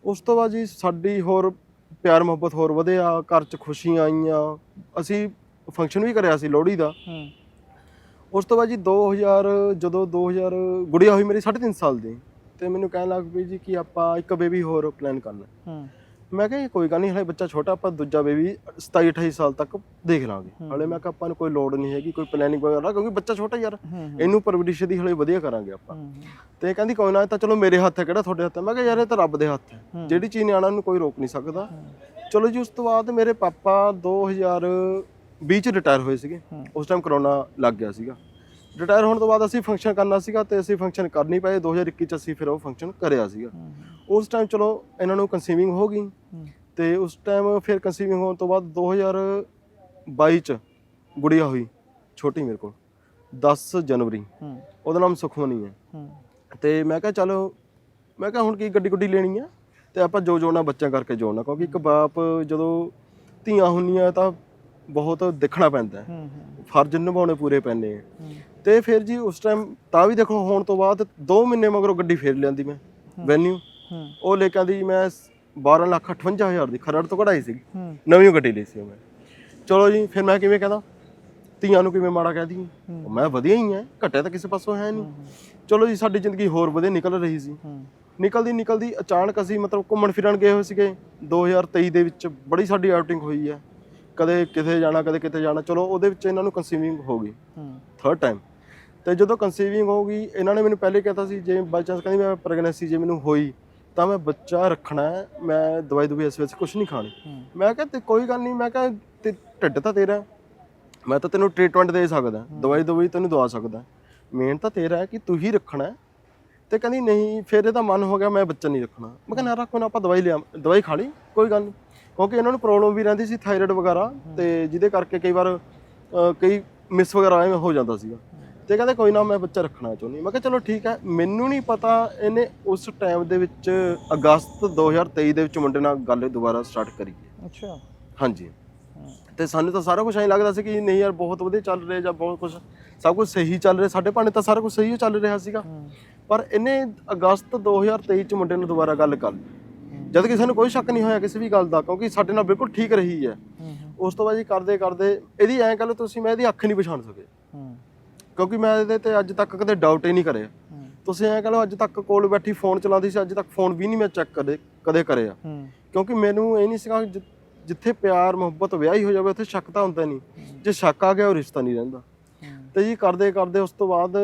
ਉਸ ਤੋਂ ਬਾਅਦ ਜੀ ਸਾਡੀ ਹੋਰ ਪਿਆਰ ਮੁਹੱਬਤ ਹੋਰ ਵਧਿਆ ਘਰ 'ਚ ਖੁਸ਼ੀਆਂ ਆਈਆਂ। ਅਸੀਂ ਫੰਕਸ਼ਨ ਵੀ ਕਰਿਆ ਸੀ ਲੋਹੜੀ ਦਾ। ਹੂੰ। ਉਸ ਤੋਂ ਬਾਅਦ ਜੀ 2000 ਜਦੋਂ 2000 ਗੁੜੀਆ ਹੋਈ ਮੇਰੀ 3.5 ਸਾਲ ਦੀ ਤੇ ਮੈਨੂੰ ਕਹਿਣ ਲੱਗ ਪਈ ਜੀ ਕਿ ਆਪਾਂ ਇੱਕ ਬੇਬੀ ਹੋਰ ਪਲਾਨ ਕਰਨਾ। ਹੂੰ। ਮੈਂ ਕਿਹਾ ਜੀ ਕੋਈ ਗੱਲ ਨਹੀਂ ਹਲੇ ਬੱਚਾ ਛੋਟਾ ਆਪਾਂ ਦੂਜਾ ਬੇਬੀ 27 28 ਸਾਲ ਤੱਕ ਦੇਖ ਲਾਂਗੇ। ਹਲੇ ਮੈਂ ਕਿਹਾ ਆਪਾਂ ਨੂੰ ਕੋਈ ਲੋੜ ਨਹੀਂ ਹੈਗੀ ਕੋਈ ਪਲੈਨਿੰਗ ਵਗੈਰਾ ਕਿਉਂਕਿ ਬੱਚਾ ਛੋਟਾ ਯਾਰ। ਇਹਨੂੰ ਪਰਵਰਿਸ਼ ਦੀ ਹਲੇ ਵਧੀਆ ਕਰਾਂਗੇ ਆਪਾਂ। ਤੇ ਕਹਿੰਦੀ ਕੋਈ ਨਾ ਤਾਂ ਚਲੋ ਮੇਰੇ ਹੱਥ ਹੈ ਕਿਹੜਾ ਤੁਹਾਡੇ ਹੱਥ ਹੈ? ਮੈਂ ਕਿਹਾ ਯਾਰ ਇਹ ਤਾਂ ਰੱਬ ਦੇ ਹੱਥ ਹੈ। ਜਿਹੜੀ ਚੀਜ਼ ਨਿਆਣਾ ਨੂੰ ਕੋਈ ਰੋਕ ਨਹੀਂ ਸਕਦਾ। ਚਲੋ ਜੀ ਉਸ ਤੋਂ ਬਾਅਦ ਮੇਰੇ ਪਾਪਾ 2020 ਚ ਰਿਟਾਇਰ ਹੋਏ ਸੀਗੇ। ਉਸ ਟਾਈਮ ਕਰੋਨਾ ਲੱਗ ਗਿਆ ਸੀਗਾ। ਰਿਟਾਇਰ ਹੋਣ ਤੋਂ ਬਾਅਦ ਅਸੀਂ ਫੰਕਸ਼ਨ ਕਰਨਾ ਸੀਗਾ ਤੇ ਅਸੀਂ ਫੰਕਸ਼ਨ ਕਰ ਨਹੀਂ ਪਾਏ। 2021 ਚ ਅਸੀਂ ਫਿਰ ਉਹ ਫੰਕਸ਼ਨ ਕਰਿਆ ਸੀਗਾ। ਉਸ ਟਾਈਮ ਚਲੋ ਇਹਨਾਂ ਨੂੰ ਕਨਸੀਵਿੰਗ ਹੋ ਗਈ। ਤੇ ਉਸ ਟਾਈਮ ਫਿਰ ਕਨਸੀਵਿੰਗ ਹੋਣ ਤੋਂ ਬਾਅਦ 2022 ਚ ਗੁੜੀਆ ਹੋਈ ਛੋਟੀ ਮੇਰੇ ਕੋਲ 10 ਜਨਵਰੀ। ਉਹਦਾ ਨਾਮ ਸੁਖਮਨੀ ਹੈ। ਹੂੰ। ਤੇ ਮੈਂ ਕਿਹਾ ਚਲੋ ਮੈਂ ਕਿਹਾ ਹੁਣ ਕੀ ਗੱਡੀ ਗੁੱਡੀ ਲੈਣੀ ਆ? ਤੇ ਆਪਾਂ ਜੋ ਜੋੜਨਾ ਬੱਚਿਆਂ ਕਰਕੇ ਜੋੜਨਾ ਕਿਉਂਕਿ ਇੱਕ ਬਾਪ ਜਦੋਂ ਧੀਆਂ ਹੁੰਦੀਆਂ ਤਾਂ ਬਹੁਤ ਦੇਖਣਾ ਪੈਂਦਾ ਹੈ। ਫਰਜ਼ ਨਿਭਾਉਣੇ ਪੂਰੇ ਪੈਂਦੇ ਆ। ਤੇ ਫਿਰ ਜੀ ਉਸ ਟਾਈਮ ਤਾਂ ਵੀ ਦੇਖੋ ਹੋਣ ਤੋਂ ਬਾਅਦ 2 ਮਹੀਨੇ ਮਗਰੋਂ ਗੱਡੀ ਫੇਰ ਲਿਆਂਦੀ ਮੈਂ ਵੈਨਿਊ ਉਹ ਲੈ ਕੇ ਆਂਦੀ ਮੈਂ 12 ਲੱਖ 58 ਹਜ਼ਾਰ ਦੀ ਖਰੜ ਤੋਂ ਕਢਾਈ ਸੀ ਨਵੀਂ ਗੱਡੀ ਲਈ ਸੀ ਮੈਂ। ਚਲੋ ਜੀ ਫਿਰ ਮੈਂ ਕਿਵੇਂ ਕਹਦਾ? ਧੀਆਂ ਨੂੰ ਕਿਵੇਂ ਮਾੜਾ ਕਹਿ ਦਈਏ? ਮੈਂ ਵਧੀਆ ਹੀ ਐ ਘਟਿਆ ਤਾਂ ਕਿਸੇ ਪਾਸੋਂ ਹੈ ਨਹੀਂ। ਚਲੋ ਜੀ ਸਾਡੀ ਜ਼ਿੰਦਗੀ ਹੋਰ ਵਧੀਆ ਨਿਕਲ ਰਹੀ ਸੀ। ਨਿਕਲਦੀ ਨਿਕਲਦੀ ਅਚਾਨਕ ਅਸੀਂ ਮਤਲਬ ਘੁੰਮਣ ਫਿਰਨ ਗਏ ਹੋਏ ਸੀਗੇ। 2023 ਦੇ ਵਿੱਚ ਬੜੀ ਸਾਡੀ ਆਊਟਿੰਗ ਹੋਈ ਹੈ। ਕਦੇ ਕਿਤੇ ਜਾਣਾ ਕਦੇ ਕਿਤੇ ਜਾਣਾ ਚਲੋ ਉਹਦੇ ਵਿੱਚ ਇਹਨਾਂ ਨੂੰ ਕਨਸੀਵਿੰਗ ਹੋ ਗਈ। ਥਰਡ ਟਾਈਮ ਤੇ ਜਦੋਂ ਕਨਸੀਵਿੰਗ ਹੋ ਗਈ ਇਹਨਾਂ ਨੇ ਮੈਨੂੰ ਪਹਿਲੇ ਕਹਿਤਾ ਸੀ ਜੇ ਬਾਈ ਚਾਂਸ ਕਹਿੰਦੀ ਮੈਂ ਪ੍ਰੈਗਨੈਂਸੀ ਜੇ ਮੈਨੂੰ ਹੋਈ ਤਾਂ ਮੈਂ ਬੱਚਾ ਰੱਖਣਾ ਹੈ ਮੈਂ ਦਵਾਈ ਦਵਾਈ ਇਸ ਵਿੱਚ ਕੁਝ ਨਹੀਂ ਖਾਣੀ। ਮੈਂ ਕਿਹਾ ਤੇ ਕੋਈ ਗੱਲ ਨਹੀਂ ਮੈਂ ਕਿਹਾ ਤੇ ਢਿੱਡ ਤਾਂ ਤੇਰਾ। ਮੈਂ ਤਾਂ ਤੈਨੂੰ ਟ੍ਰੀਟਮੈਂਟ ਦੇ ਸਕਦਾ ਦਵਾਈ ਦਵਾਈ ਤੈਨੂੰ ਦਵਾ ਸਕਦਾ ਮੇਨ ਤਾਂ ਤੇਰਾ ਹੈ ਕਿ ਤੂੰ ਹੀ ਰੱਖਣਾ ਹੈ। ਤੇ ਕਹਿੰਦੀ ਨਹੀਂ ਫਿਰ ਇਹਦਾ ਮਨ ਹੋ ਗਿਆ ਮੈਂ ਬੱਚਾ ਨਹੀਂ ਰੱਖਣਾ। ਮੈਂ ਕਹਿੰਦਾ ਰੱਖੋ ਨਾ ਆਪਾਂ ਦਵਾਈ ਲਿਆ ਦਵਾਈ ਖਾ ਲਈ ਕੋਈ ਗੱਲ ਨਹੀਂ। ਕਿਉਂਕਿ ਇਹਨਾਂ ਨੂੰ ਪ੍ਰੋਬਲਮ ਵੀ ਰਹਿੰਦੀ ਸੀ ਥਾਇਰਾਇਡ ਵਗੈਰਾ ਤੇ ਜਿਹਦੇ ਕਰਕੇ ਕਈ ਵਾਰ ਕਈ ਮਿਸ ਵਗੈਰਾ ਐਵੇਂ ਹੋ ਜਾਂਦਾ ਸੀਗਾ। ਤੇ ਕਹਿੰਦੇ ਕੋਈ ਨਾ ਮੈਂ ਬੱਚਾ ਰੱਖਣਾ ਚਾਹੁੰਦੀ ਮੈਂ ਕਿਹਾ ਚਲੋ ਠੀਕ ਹੈ ਮੈਨੂੰ ਨਹੀਂ ਪਤਾ ਇਹਨੇ ਉਸ ਟਾਈਮ ਦੇ ਵਿੱਚ ਅਗਸਤ 2023 ਦੇ ਵਿੱਚ ਮੁੰਡੇ ਨਾਲ ਗੱਲ ਦੁਬਾਰਾ ਸਟਾਰਟ ਕਰੀ ਹੈ। ਅੱਛਾ। ਹਾਂਜੀ। ਤੇ ਸਾਨੂੰ ਤਾਂ ਸਾਰਾ ਕੁਝ ਐਂ ਲੱਗਦਾ ਸੀ ਕਿ ਨਹੀਂ ਯਾਰ ਬਹੁਤ ਵਧੀਆ ਚੱਲ ਰਿਹਾ ਜਾਂ ਬਹੁਤ ਕੁਝ ਸਭ ਕੁਝ ਸਹੀ ਚੱਲ ਰਿਹਾ। ਸਾਡੇ ਭਾਣੇ ਤਾਂ ਸਾਰਾ ਕੁਝ ਸਹੀ ਓ ਚੱਲ ਰਿਹਾ ਸੀਗਾ। ਪਰ ਇਹਨੇ ਅਗਸਤ 2023 ਚ ਮੁੰਡੇ ਨੂੰ ਦੁਬਾਰਾ ਗੱਲ ਕਰ ਲਈ। ਜਦ ਕਿ ਸਾਨੂੰ ਕੋਈ ਸ਼ੱਕ ਨਹੀਂ ਹੋਇਆ ਕਿਸੇ ਵੀ ਗੱਲ ਦਾ ਕਿਉਂਕਿ ਸਾਡੇ ਨਾਲ ਬਿਲਕੁਲ ਠੀਕ ਰਹੀ ਹੈ। ਉਸ ਤੋਂ ਬਾਅਦ ਜੀ ਕਰਦੇ ਕਰਦੇ ਇਹਦੀ ਐਂ ਕਹ ਲਓ ਤੁਸੀਂ ਮੈਂ ਇਹਦੀ ਅੱਖ ਨਹੀਂ ਪਛਾਣ ਸਕੇ। ਕਿਉਂਕਿ ਮੈਂ ਇਹਦੇ ਤੇ ਅੱਜ ਤੱਕ ਕਦੇ ਡਾਊਟ ਹੀ ਨਹੀਂ ਕਰਿਆ। ਤੁਸੀਂ ਐਂ ਕਹ ਲਓ ਅੱਜ ਤੱਕ ਕੋਲ ਬੈਠੀ ਫੋਨ ਚਲਾਉਂਦੀ ਸੀ ਅੱਜ ਤੱਕ ਫੋਨ ਵੀ ਨਹੀਂ ਮੈਂ ਚੈੱਕ ਕਦੇ ਕਦੇ ਕਰਿਆ। ਕਿਉਂਕਿ ਮੈਨੂੰ ਇਹ ਨਹੀਂ ਸੀਗਾ ਜਿੱਥੇ ਪਿਆਰ ਮੁਹੱਬਤ ਵਿਆਹ ਹੀ ਹੋ ਜਾਵੇ ਉੱਥੇ ਸ਼ੱਕ ਤਾਂ ਹੁੰਦਾ ਨਹੀਂ। ਜੇ ਸ਼ੱਕ ਆ ਗਿਆ ਉਹ ਰਿਸ਼ਤਾ ਨਹੀਂ ਰਹਿੰਦਾ। ਤੇ ਜੀ ਕਰਦੇ ਕਰਦੇ ਉਸ ਤੋਂ ਬਾਅਦ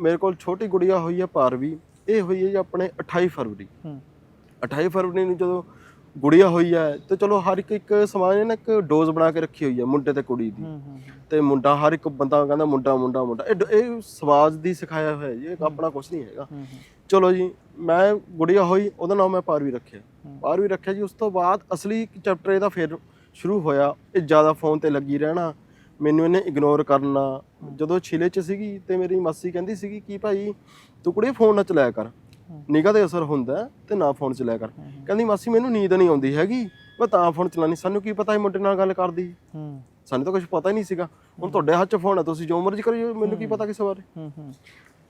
ਮੇਰੇ ਕੋਲ ਛੋਟੀ ਗੁੜੀਆ ਹੋਈ ਹੈ ਪਾਰਵੀ ਇਹ ਹੋਈ ਹੈ ਜੀ ਆਪਣੇ 28 ਫਰਵਰੀ। 28 ਫਰਵਰੀ ਨੂੰ ਜਦੋਂ ਗੁੜੀਆ ਹੋਈ ਹੈ ਤੇ ਚਲੋ ਹਰ ਇੱਕ ਇੱਕ ਸਮਾਜ ਨੇ ਨਾ ਇੱਕ ਡੋਜ਼ ਬਣਾ ਕੇ ਰੱਖੀ ਹੋਈ ਹੈ ਮੁੰਡੇ ਤੇ ਕੁੜੀ ਦੀ। ਤੇ ਮੁੰਡਾ ਹਰ ਇੱਕ ਬੰਦਾ ਕਹਿੰਦਾ ਮੁੰਡਾ ਮੁੰਡਾ ਮੁੰਡਾ। ਇਹ ਇਹ ਸਮਾਜ ਦੀ ਸਿਖਾਇਆ ਹੋਇਆ ਜੀ ਇਹ ਆਪਣਾ ਕੁਝ ਨਹੀਂ ਹੈਗਾ। ਚਲੋ ਜੀ ਮੈਂ ਗੁੜੀਆ ਹੋਈ ਉਹਦਾ ਨਾਮ ਮੈਂ ਪਾਰਵੀ ਰੱਖਿਆ। ਪਾਰਵੀ ਰੱਖਿਆ ਜੀ ਉਸ ਤੋਂ ਬਾਅਦ ਅਸਲੀ ਚੈਪਟਰ ਇਹਦਾ ਫਿਰ ਸ਼ੁਰੂ ਹੋਇਆ ਇਹ ਜ਼ਿਆਦਾ ਫੋਨ ਤੇ ਲੱਗੀ ਰਹਿਣਾ ਮੈਨੂੰ ਇਹਨੇ ਇਗਨੋਰ ਕਰਨਾ। ਜਦੋਂ ਛਿਲੇ ਚ ਸੀਗੀ ਤੇ ਮੇਰੀ ਮਾਸੀ ਕਹਿੰਦੀ ਸੀਗੀ ਕਿ ਭਾਈ ਤੂੰ ਕੁੜੇ ਫੋਨ ਨਾ ਚਲਾਇਆ ਕਰ। ਨਿਗਾਹ ਤੇ ਅਸਰ ਹੁੰਦਾ ਤੇ ਨਾ ਫੋਨ ਚਲਾਇਆ ਕਰ। ਕਹਿੰਦੀ ਮਾਸੀ ਮੈਨੂੰ ਨੀਂਦ ਨਹੀਂ ਆਉਂਦੀ ਹੈਗੀ। ਮੈਂ ਤਾਂ ਫੋਨ ਚਲਾਣੀ ਸਾਨੂੰ ਕੀ ਪਤਾ ਇਹ ਮੁੰਡੇ ਨਾਲ ਗੱਲ ਕਰਦੀ? ਸਾਨੂੰ ਤਾਂ ਕੁਝ ਪਤਾ ਹੀ ਨਹੀਂ ਸੀਗਾ। ਹੁਣ ਤੁਹਾਡੇ ਹੱਥ 'ਚ ਫੋਨ ਹੈ ਤੁਸੀਂ ਜੋ ਮਰਜ਼ੀ ਕਰਿਓ ਮੈਨੂੰ ਕੀ ਪਤਾ ਕਿਸੇ ਬਾਰੇ?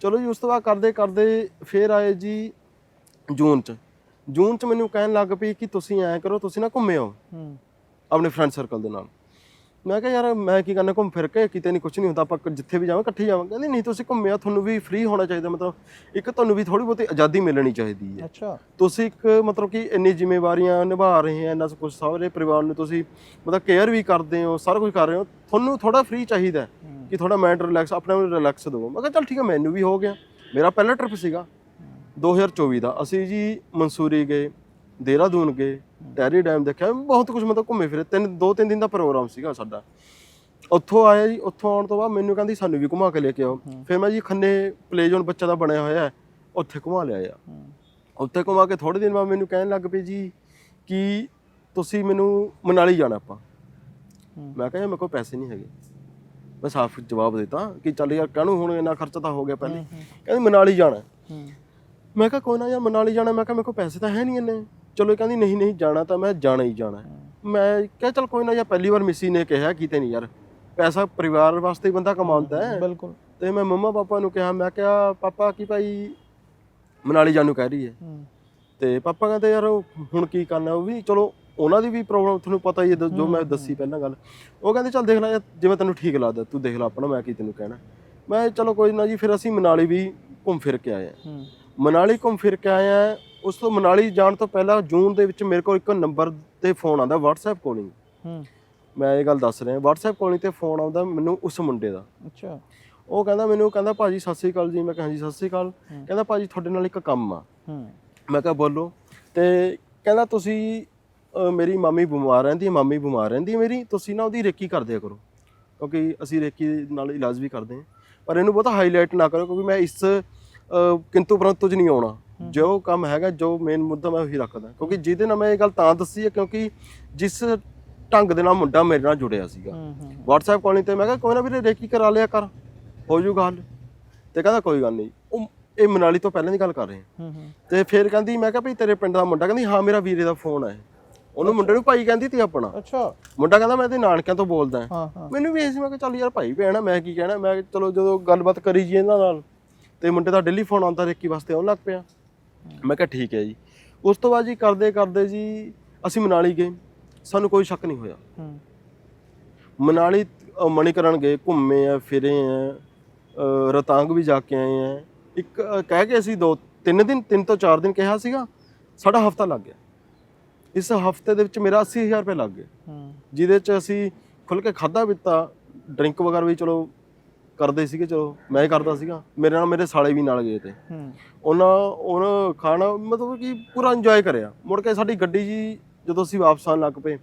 ਚਲੋ ਜੀ ਉਸ ਤੋਂ ਬਾਅਦ ਕਰਦੇ ਕਰਦੇ ਫੇਰ ਆਏ ਜੀ ਜੂਨ 'ਚ। ਜੂਨ 'ਚ ਮੈਨੂੰ ਕਹਿਣ ਲੱਗ ਪਈ ਕਿ ਤੁਸੀਂ ਐਂ ਕਰੋ ਤੁਸੀਂ ਨਾ ਘੁੰਮੇ ਆਓ। ਆਪਣੇ ਫਰੈਂਡ ਸਰਕਲ ਦੇ ਨਾਲ। ਮੈਂ ਕਿਹਾ ਯਾਰ ਮੈਂ ਕੀ ਕਰਨਾ ਘੁੰਮ ਫਿਰ ਕੇ ਕਿਤੇ ਨਹੀਂ ਕੁਝ ਨਹੀਂ ਹੁੰਦਾ ਆਪਾਂ ਜਿੱਥੇ ਵੀ ਜਾਵਾਂ ਇਕੱਠੇ ਜਾਵਾਂਗੇ ਕਹਿੰਦੇ ਨਹੀਂ ਤੁਸੀਂ ਘੁੰਮੇ ਆ ਤੁਹਾਨੂੰ ਵੀ ਫ੍ਰੀ ਹੋਣਾ ਚਾਹੀਦਾ ਮਤਲਬ ਇੱਕ ਤੁਹਾਨੂੰ ਵੀ ਥੋੜੀ ਬਹੁਤੀ ਆਜ਼ਾਦੀ ਮਿਲਣੀ ਚਾਹੀਦੀ ਹੈ। ਅੱਛਾ। ਤੁਸੀਂ ਇੱਕ ਮਤਲਬ ਕਿ ਇੰਨੀ ਜ਼ਿੰਮੇਵਾਰੀਆਂ ਨਿਭਾ ਰਹੇ ਆ ਇੰਨਾ ਕੁਝ ਸਾਰੇ ਪਰਿਵਾਰ ਨੂੰ ਤੁਸੀਂ ਮਤਲਬ ਕੇਅਰ ਵੀ ਕਰਦੇ ਹੋ ਸਾਰਾ ਕੁਝ ਕਰ ਰਹੇ ਹੋ ਤੁਹਾਨੂੰ ਥੋੜਾ ਫ੍ਰੀ ਚਾਹੀਦਾ ਹੈ ਕਿ ਥੋੜਾ ਮਾਈਂਡ ਰਿਲੈਕਸ ਆਪਣੇ ਆਪ ਨੂੰ ਰਿਲੈਕਸ ਦਿਓ ਮੈਂ ਕਿਹਾ ਚੱਲ ਠੀਕ ਹੈ ਮੈਨੂੰ ਵੀ ਹੋ ਗਿਆ। ਮੇਰਾ ਪਹਿਲਾ ਟ੍ਰਿਪ ਸੀਗਾ 2024 ਦਾ। ਅਸੀਂ ਜੀ ਮਨਸੂਰੀ ਗਏ ਦੇਹਰਾਦੂਨ ਗਏ ਟੈਰੀ ਡੈਮ ਦੇਖਿਆ ਬਹੁਤ ਕੁਝ ਮਤਲਬ ਘੁੰਮੇ ਫਿਰੇ। ਤਿੰਨ ਦੋ ਤਿੰਨ ਦਿਨ ਦਾ ਪ੍ਰੋਗਰਾਮ ਸੀਗਾ ਸਾਡਾ। ਉੱਥੋਂ ਆਇਆ ਜੀ ਉੱਥੋਂ ਆਉਣ ਤੋਂ ਬਾਅਦ ਮੈਨੂੰ ਕਹਿੰਦੀ ਸਾਨੂੰ ਵੀ ਘੁਮਾ ਕੇ ਲੈ ਕੇ ਆਓ। ਫਿਰ ਮੈਂ ਜੀ ਖੰਨੇ ਪਲੇ ਜ਼ੋਨ ਬੱਚਾ ਦਾ ਬਣਿਆ ਹੋਇਆ ਹੈ, ਉੱਥੇ ਘੁਮਾ ਲਿਆ ਆ। ਉੱਥੇ ਘੁਮਾ ਕੇ ਥੋੜੇ ਦਿਨ ਬਾਅਦ ਮੈਨੂੰ ਕਹਿਣ ਲੱਗ ਪਈ ਜੀ ਕਿ ਤੁਸੀਂ ਮੈਨੂੰ ਮਨਾਲੀ ਜਾਣਾ ਆਪਾਂ। ਮੈਂ ਕਿਹਾ ਯਾਰ ਮੇਰੇ ਕੋਲ ਪੈਸੇ ਨਹੀਂ ਹੈਗੇ। ਮੈਂ ਸਾਫ਼ ਜਵਾਬ ਦਿੱਤਾ ਕਿ ਚੱਲ ਯਾਰ ਕਾਹਨੂੰ ਹੁਣ ਇੰਨਾ ਖਰਚਾ ਤਾਂ ਹੋ ਗਿਆ ਪਹਿਲੇ। ਕਹਿੰਦੀ ਮਨਾਲੀ ਜਾਣਾ ਮੈਂ ਕਿਹਾ ਕੋਈ ਨਾ ਯਾਰ ਮਨਾਲੀ ਜਾਣਾ ਮੈਂ ਕਿਹਾ ਮੇਰੇ ਕੋਲ ਪੈਸੇ ਤਾਂ ਹੈ ਨਹੀਂ ਇੰਨੇ। ਚਲੋ ਇਹ ਕਹਿੰਦੀ ਨਹੀਂ ਨਹੀਂ ਜਾਣਾ ਤਾਂ ਮੈਂ ਜਾਣਾ ਹੀ ਜਾਣਾ। ਹੈ। ਮੈਂ ਕਿਹਾ ਚੱਲ ਕੋਈ ਨਾ ਯਾਰ ਪਹਿਲੀ ਵਾਰ ਮਿਸੀ ਨੇ ਕਿਹਾ ਕਿਤੇ ਨਹੀਂ ਯਾਰ। ਪੈਸਾ ਪਰਿਵਾਰ ਵਾਸਤੇ ਹੀ ਬੰਦਾ ਕਮਾਉਂਦਾ ਹੈ। ਬਿਲਕੁਲ। ਤੇ ਮੈਂ ਮੰਮਾ ਪਾਪਾ ਨੂੰ ਕਿਹਾ ਮੈਂ ਕਿਹਾ ਪਾਪਾ ਕੀ ਭਾਈ ਮਨਾਲੀ ਜਾਣ ਨੂੰ ਕਹਿ ਰਹੀ ਹੈ? ਤੇ ਪਾਪਾ ਕਹਿੰਦੇ ਯਾਰ ਉਹ ਹੁਣ ਕੀ ਕਰਨਾ ਉਹ ਵੀ ਚਲੋ ਉਹਨਾਂ ਦੀ ਵੀ ਪ੍ਰੋਬਲਮ ਤੁਹਾਨੂੰ ਪਤਾ ਹੀ ਹੈ ਦ- ਜੋ ਮੈਂ ਦੱਸੀ ਪਹਿਲਾਂ ਗੱਲ। ਉਹ ਕਹਿੰਦੇ ਚੱਲ ਦੇਖ ਲੈ ਯਾਰ, ਜਿਵੇਂ ਤੈਨੂੰ ਠੀਕ ਲੱਗਦਾ ਤੂੰ ਦੇਖ ਲੈ ਆਪਣਾ ਮੈਂ ਕੀ ਤੈਨੂੰ ਕਹਿਣਾ। ਮੈਂ ਚਲੋ ਕੋਈ ਨਾ ਜੀ ਫਿਰ ਅਸੀਂ ਮਨਾਲੀ ਵੀ ਘੁੰਮ ਫਿਰ ਕੇ ਆਏ ਆ ਮਨਾਲੀ ਘੁੰਮ ਫਿਰ ਕੇ ਆਏ ਆ ਉਸ ਤੋਂ ਮਨਾਲੀ ਜਾਣ ਤੋਂ ਪਹਿਲਾਂ ਜੂਨ ਦੇ ਵਿੱਚ ਮੇਰੇ ਕੋਲ ਇੱਕ ਨੰਬਰ ਤੇ ਫੋਨ ਆਉਂਦਾ WhatsApp ਕਾਲਿੰਗ ਮੈਂ ਇਹ ਗੱਲ ਦੱਸ ਰਿਹਾ WhatsApp ਕਾਲਿੰਗ ਤੇ ਫੋਨ ਆਉਂਦਾ ਮੈਨੂੰ ਉਸ ਮੁੰਡੇ ਦਾ। ਅੱਛਾ। ਉਹ ਕਹਿੰਦਾ ਮੈਨੂੰ ਕਹਿੰਦਾ ਭਾਜੀ ਸਤਿ ਸ੍ਰੀ ਅਕਾਲ ਜੀ ਮੈਂ ਕਿਹਾ ਹਾਂਜੀ ਸਤਿ ਸ੍ਰੀ ਅਕਾਲ। ਕਹਿੰਦਾ ਭਾਜੀ ਤੁਹਾਡੇ ਨਾਲ ਇੱਕ ਕੰਮ ਆ। ਮੈਂ ਕਿਹਾ ਬੋਲੋ। ਤੇ ਕਹਿੰਦਾ ਤੁਸੀਂ ਮੇਰੀ ਮਾਮੀ ਬਿਮਾਰ ਰਹਿੰਦੀ ਹੈ ਮਾਮੀ ਬਿਮਾਰ ਰਹਿੰਦੀ ਹੈ ਮੇਰੀ ਤੁਸੀਂ ਨਾ ਉਹਦੀ ਰੇਕੀ ਕਰ ਦਿਆ ਕਰੋ। ਕਿਉਂਕਿ ਅਸੀਂ ਰੇਕੀ ਨਾਲ ਇਲਾਜ ਵੀ ਕਰਦੇ ਹਾਂ। ਪਰ ਇਹਨੂੰ ਬਹੁਤਾ ਹਾਈਲਾਈਟ ਨਾ ਕਰੋ ਕਿਉਂਕਿ ਮੈਂ ਇਸ ਕਿੰਤੂ ਪਰੰਤੂ ਚ ਨਹੀਂ ਆਉਣਾ। ਜੋ ਕੰਮ ਹੈਗਾ ਜੋ ਮੇਨ ਮੁੱਦਾ ਮੈਂ ਉਹੀ ਰੱਖਦਾ। ਕਿਉਂਕਿ ਜਿਹਦੇ ਨਾਲ ਮੈਂ ਇਹ ਗੱਲ ਤਾਂ ਦੱਸੀ ਹੈ ਕਿਉਂਕਿ ਜਿਸ ਢੰਗ ਦੇ ਨਾਲ ਮੁੰਡਾ ਮੇਰੇ ਨਾਲ ਜੁੜਿਆ ਸੀਗਾ। WhatsApp ਕਾਲਿੰਗ ਤੇ ਮੈਂ ਕਿਹਾ ਕੋਈ ਨਾ ਵੀਰੇ ਰੇਕੀ ਕਰਾ ਲਿਆ ਕਰ ਹੋ ਜੂ ਗੱਲ। ਤੇ ਕਹਿੰਦਾ ਕੋਈ ਗੱਲ ਨਹੀਂ। ਉਹ ਇਹ ਮਨਾਲੀ ਤੋਂ ਪਹਿਲਾਂ ਦੀ ਗੱਲ ਕਰ ਰਹੇ ਹਾਂ ਤੇ ਫਿਰ ਕਹਿੰਦੀ ਮੈਂ ਕਿਹਾ ਭਈ ਤੇਰੇ ਪਿੰਡ ਦਾ ਮੁੰਡਾ ਕਹਿੰਦੀ ਹਾਂ ਮੇਰਾ ਵੀਰੇ ਦਾ ਫੋਨ ਹੈ ਉਹਨੂੰ ਮੁੰਡੇ ਨੂੰ ਭਾਈ ਕਹਿੰਦੀ ਤੀ ਆਪਣਾ। ਅੱਛਾ। ਮੁੰਡਾ ਕਹਿੰਦਾ ਮੈਂ ਤੇ ਨਾਨਕਿਆਂ ਤੋਂ ਬੋਲਦਾ। ਮੈਨੂੰ ਵੀ ਇਹ ਸੀ ਮੈਂ ਕਿਹਾ ਚੱਲ ਯਾਰ ਭਾਈ ਭੈਣ ਮੈਂ ਕੀ ਕਹਿਣਾ? ਮੈਂ ਚਲੋ ਜਦੋਂ ਗੱਲਬਾਤ ਕਰੀ ਜੀ ਇਹਨਾਂ ਨਾਲ ਤੇ ਮੁੰਡੇ ਦਾ ਡੇਲੀ ਫੋਨ ਆਉਂਦਾ ਰੇਕੀ ਵਾਸਤੇ ਆਉਣ ਲੱਗ ਪਿਆ। ਮੈਂ ਕਿਹਾ ਠੀਕ ਹੈ ਜੀ। ਉਸ ਤੋਂ ਬਾਅਦ ਜੀ ਕਰਦੇ ਕਰਦੇ ਜੀ ਅਸੀਂ ਮਨਾਲੀ ਗਏ। ਸਾਨੂੰ ਕੋਈ ਸ਼ੱਕ ਨਹੀਂ ਹੋਇਆ। ਮਨਾਲੀ ਅ, ਮਣੀਕਰਨ ਗਏ ਘੁੰਮੇ ਆ ਫਿਰੇ ਆ ਅ, ਰਤਾਂਗ ਵੀ ਜਾ ਕੇ ਆਏ ਆ। ਇੱਕ ਅ, ਕਹਿ ਕੇ ਅਸੀਂ ਦੋ ਤਿੰਨ ਦਿਨ ਤਿੰਨ ਤੋਂ ਚਾਰ ਦਿਨ ਕਿਹਾ ਸੀਗਾ ਸਾਡਾ ਹਫਤਾ ਲੱਗ ਗਿਆ। ਇਸ ਹਫ਼ਤੇ ਦੇ ਵਿੱਚ ਮੇਰਾ 80000 ਰੁਪਏ ਲੱਗ ਗਏ। ਹੂੰ। ਜਿਹਦੇ ਚ ਅਸੀਂ ਖੁੱਲ ਕੇ ਖਾਦਾ ਪੀਤਾ ਡਰਿੰਕ ਵਗੈਰਾ ਵੀ ਚਲੋ ਕਰਦੇ ਸੀਗੇ ਚਲੋ ਮੈਂ ਕਰਦਾ ਸੀਗਾ। ਮੇਰੇ ਨਾਲ ਮੇਰੇ ਸਾਲੇ ਵੀ ਨਾਲ ਗਏ ਤੇ। ਹੂੰ। ਉਹਨਾਂ ਉਹਨਾਂ ਖਾਣਾ ਮਤਲਬ ਕਿ ਪੂਰਾ ਇੰਜੋਏ ਕਰਿਆ। ਮੁੜ ਕੇ ਸਾਡੀ ਗੱਡੀ ਜੀ ਜਦੋਂ ਅਸੀਂ ਵਾਪਸ ਆਉਣ ਲੱਗ ਪਏ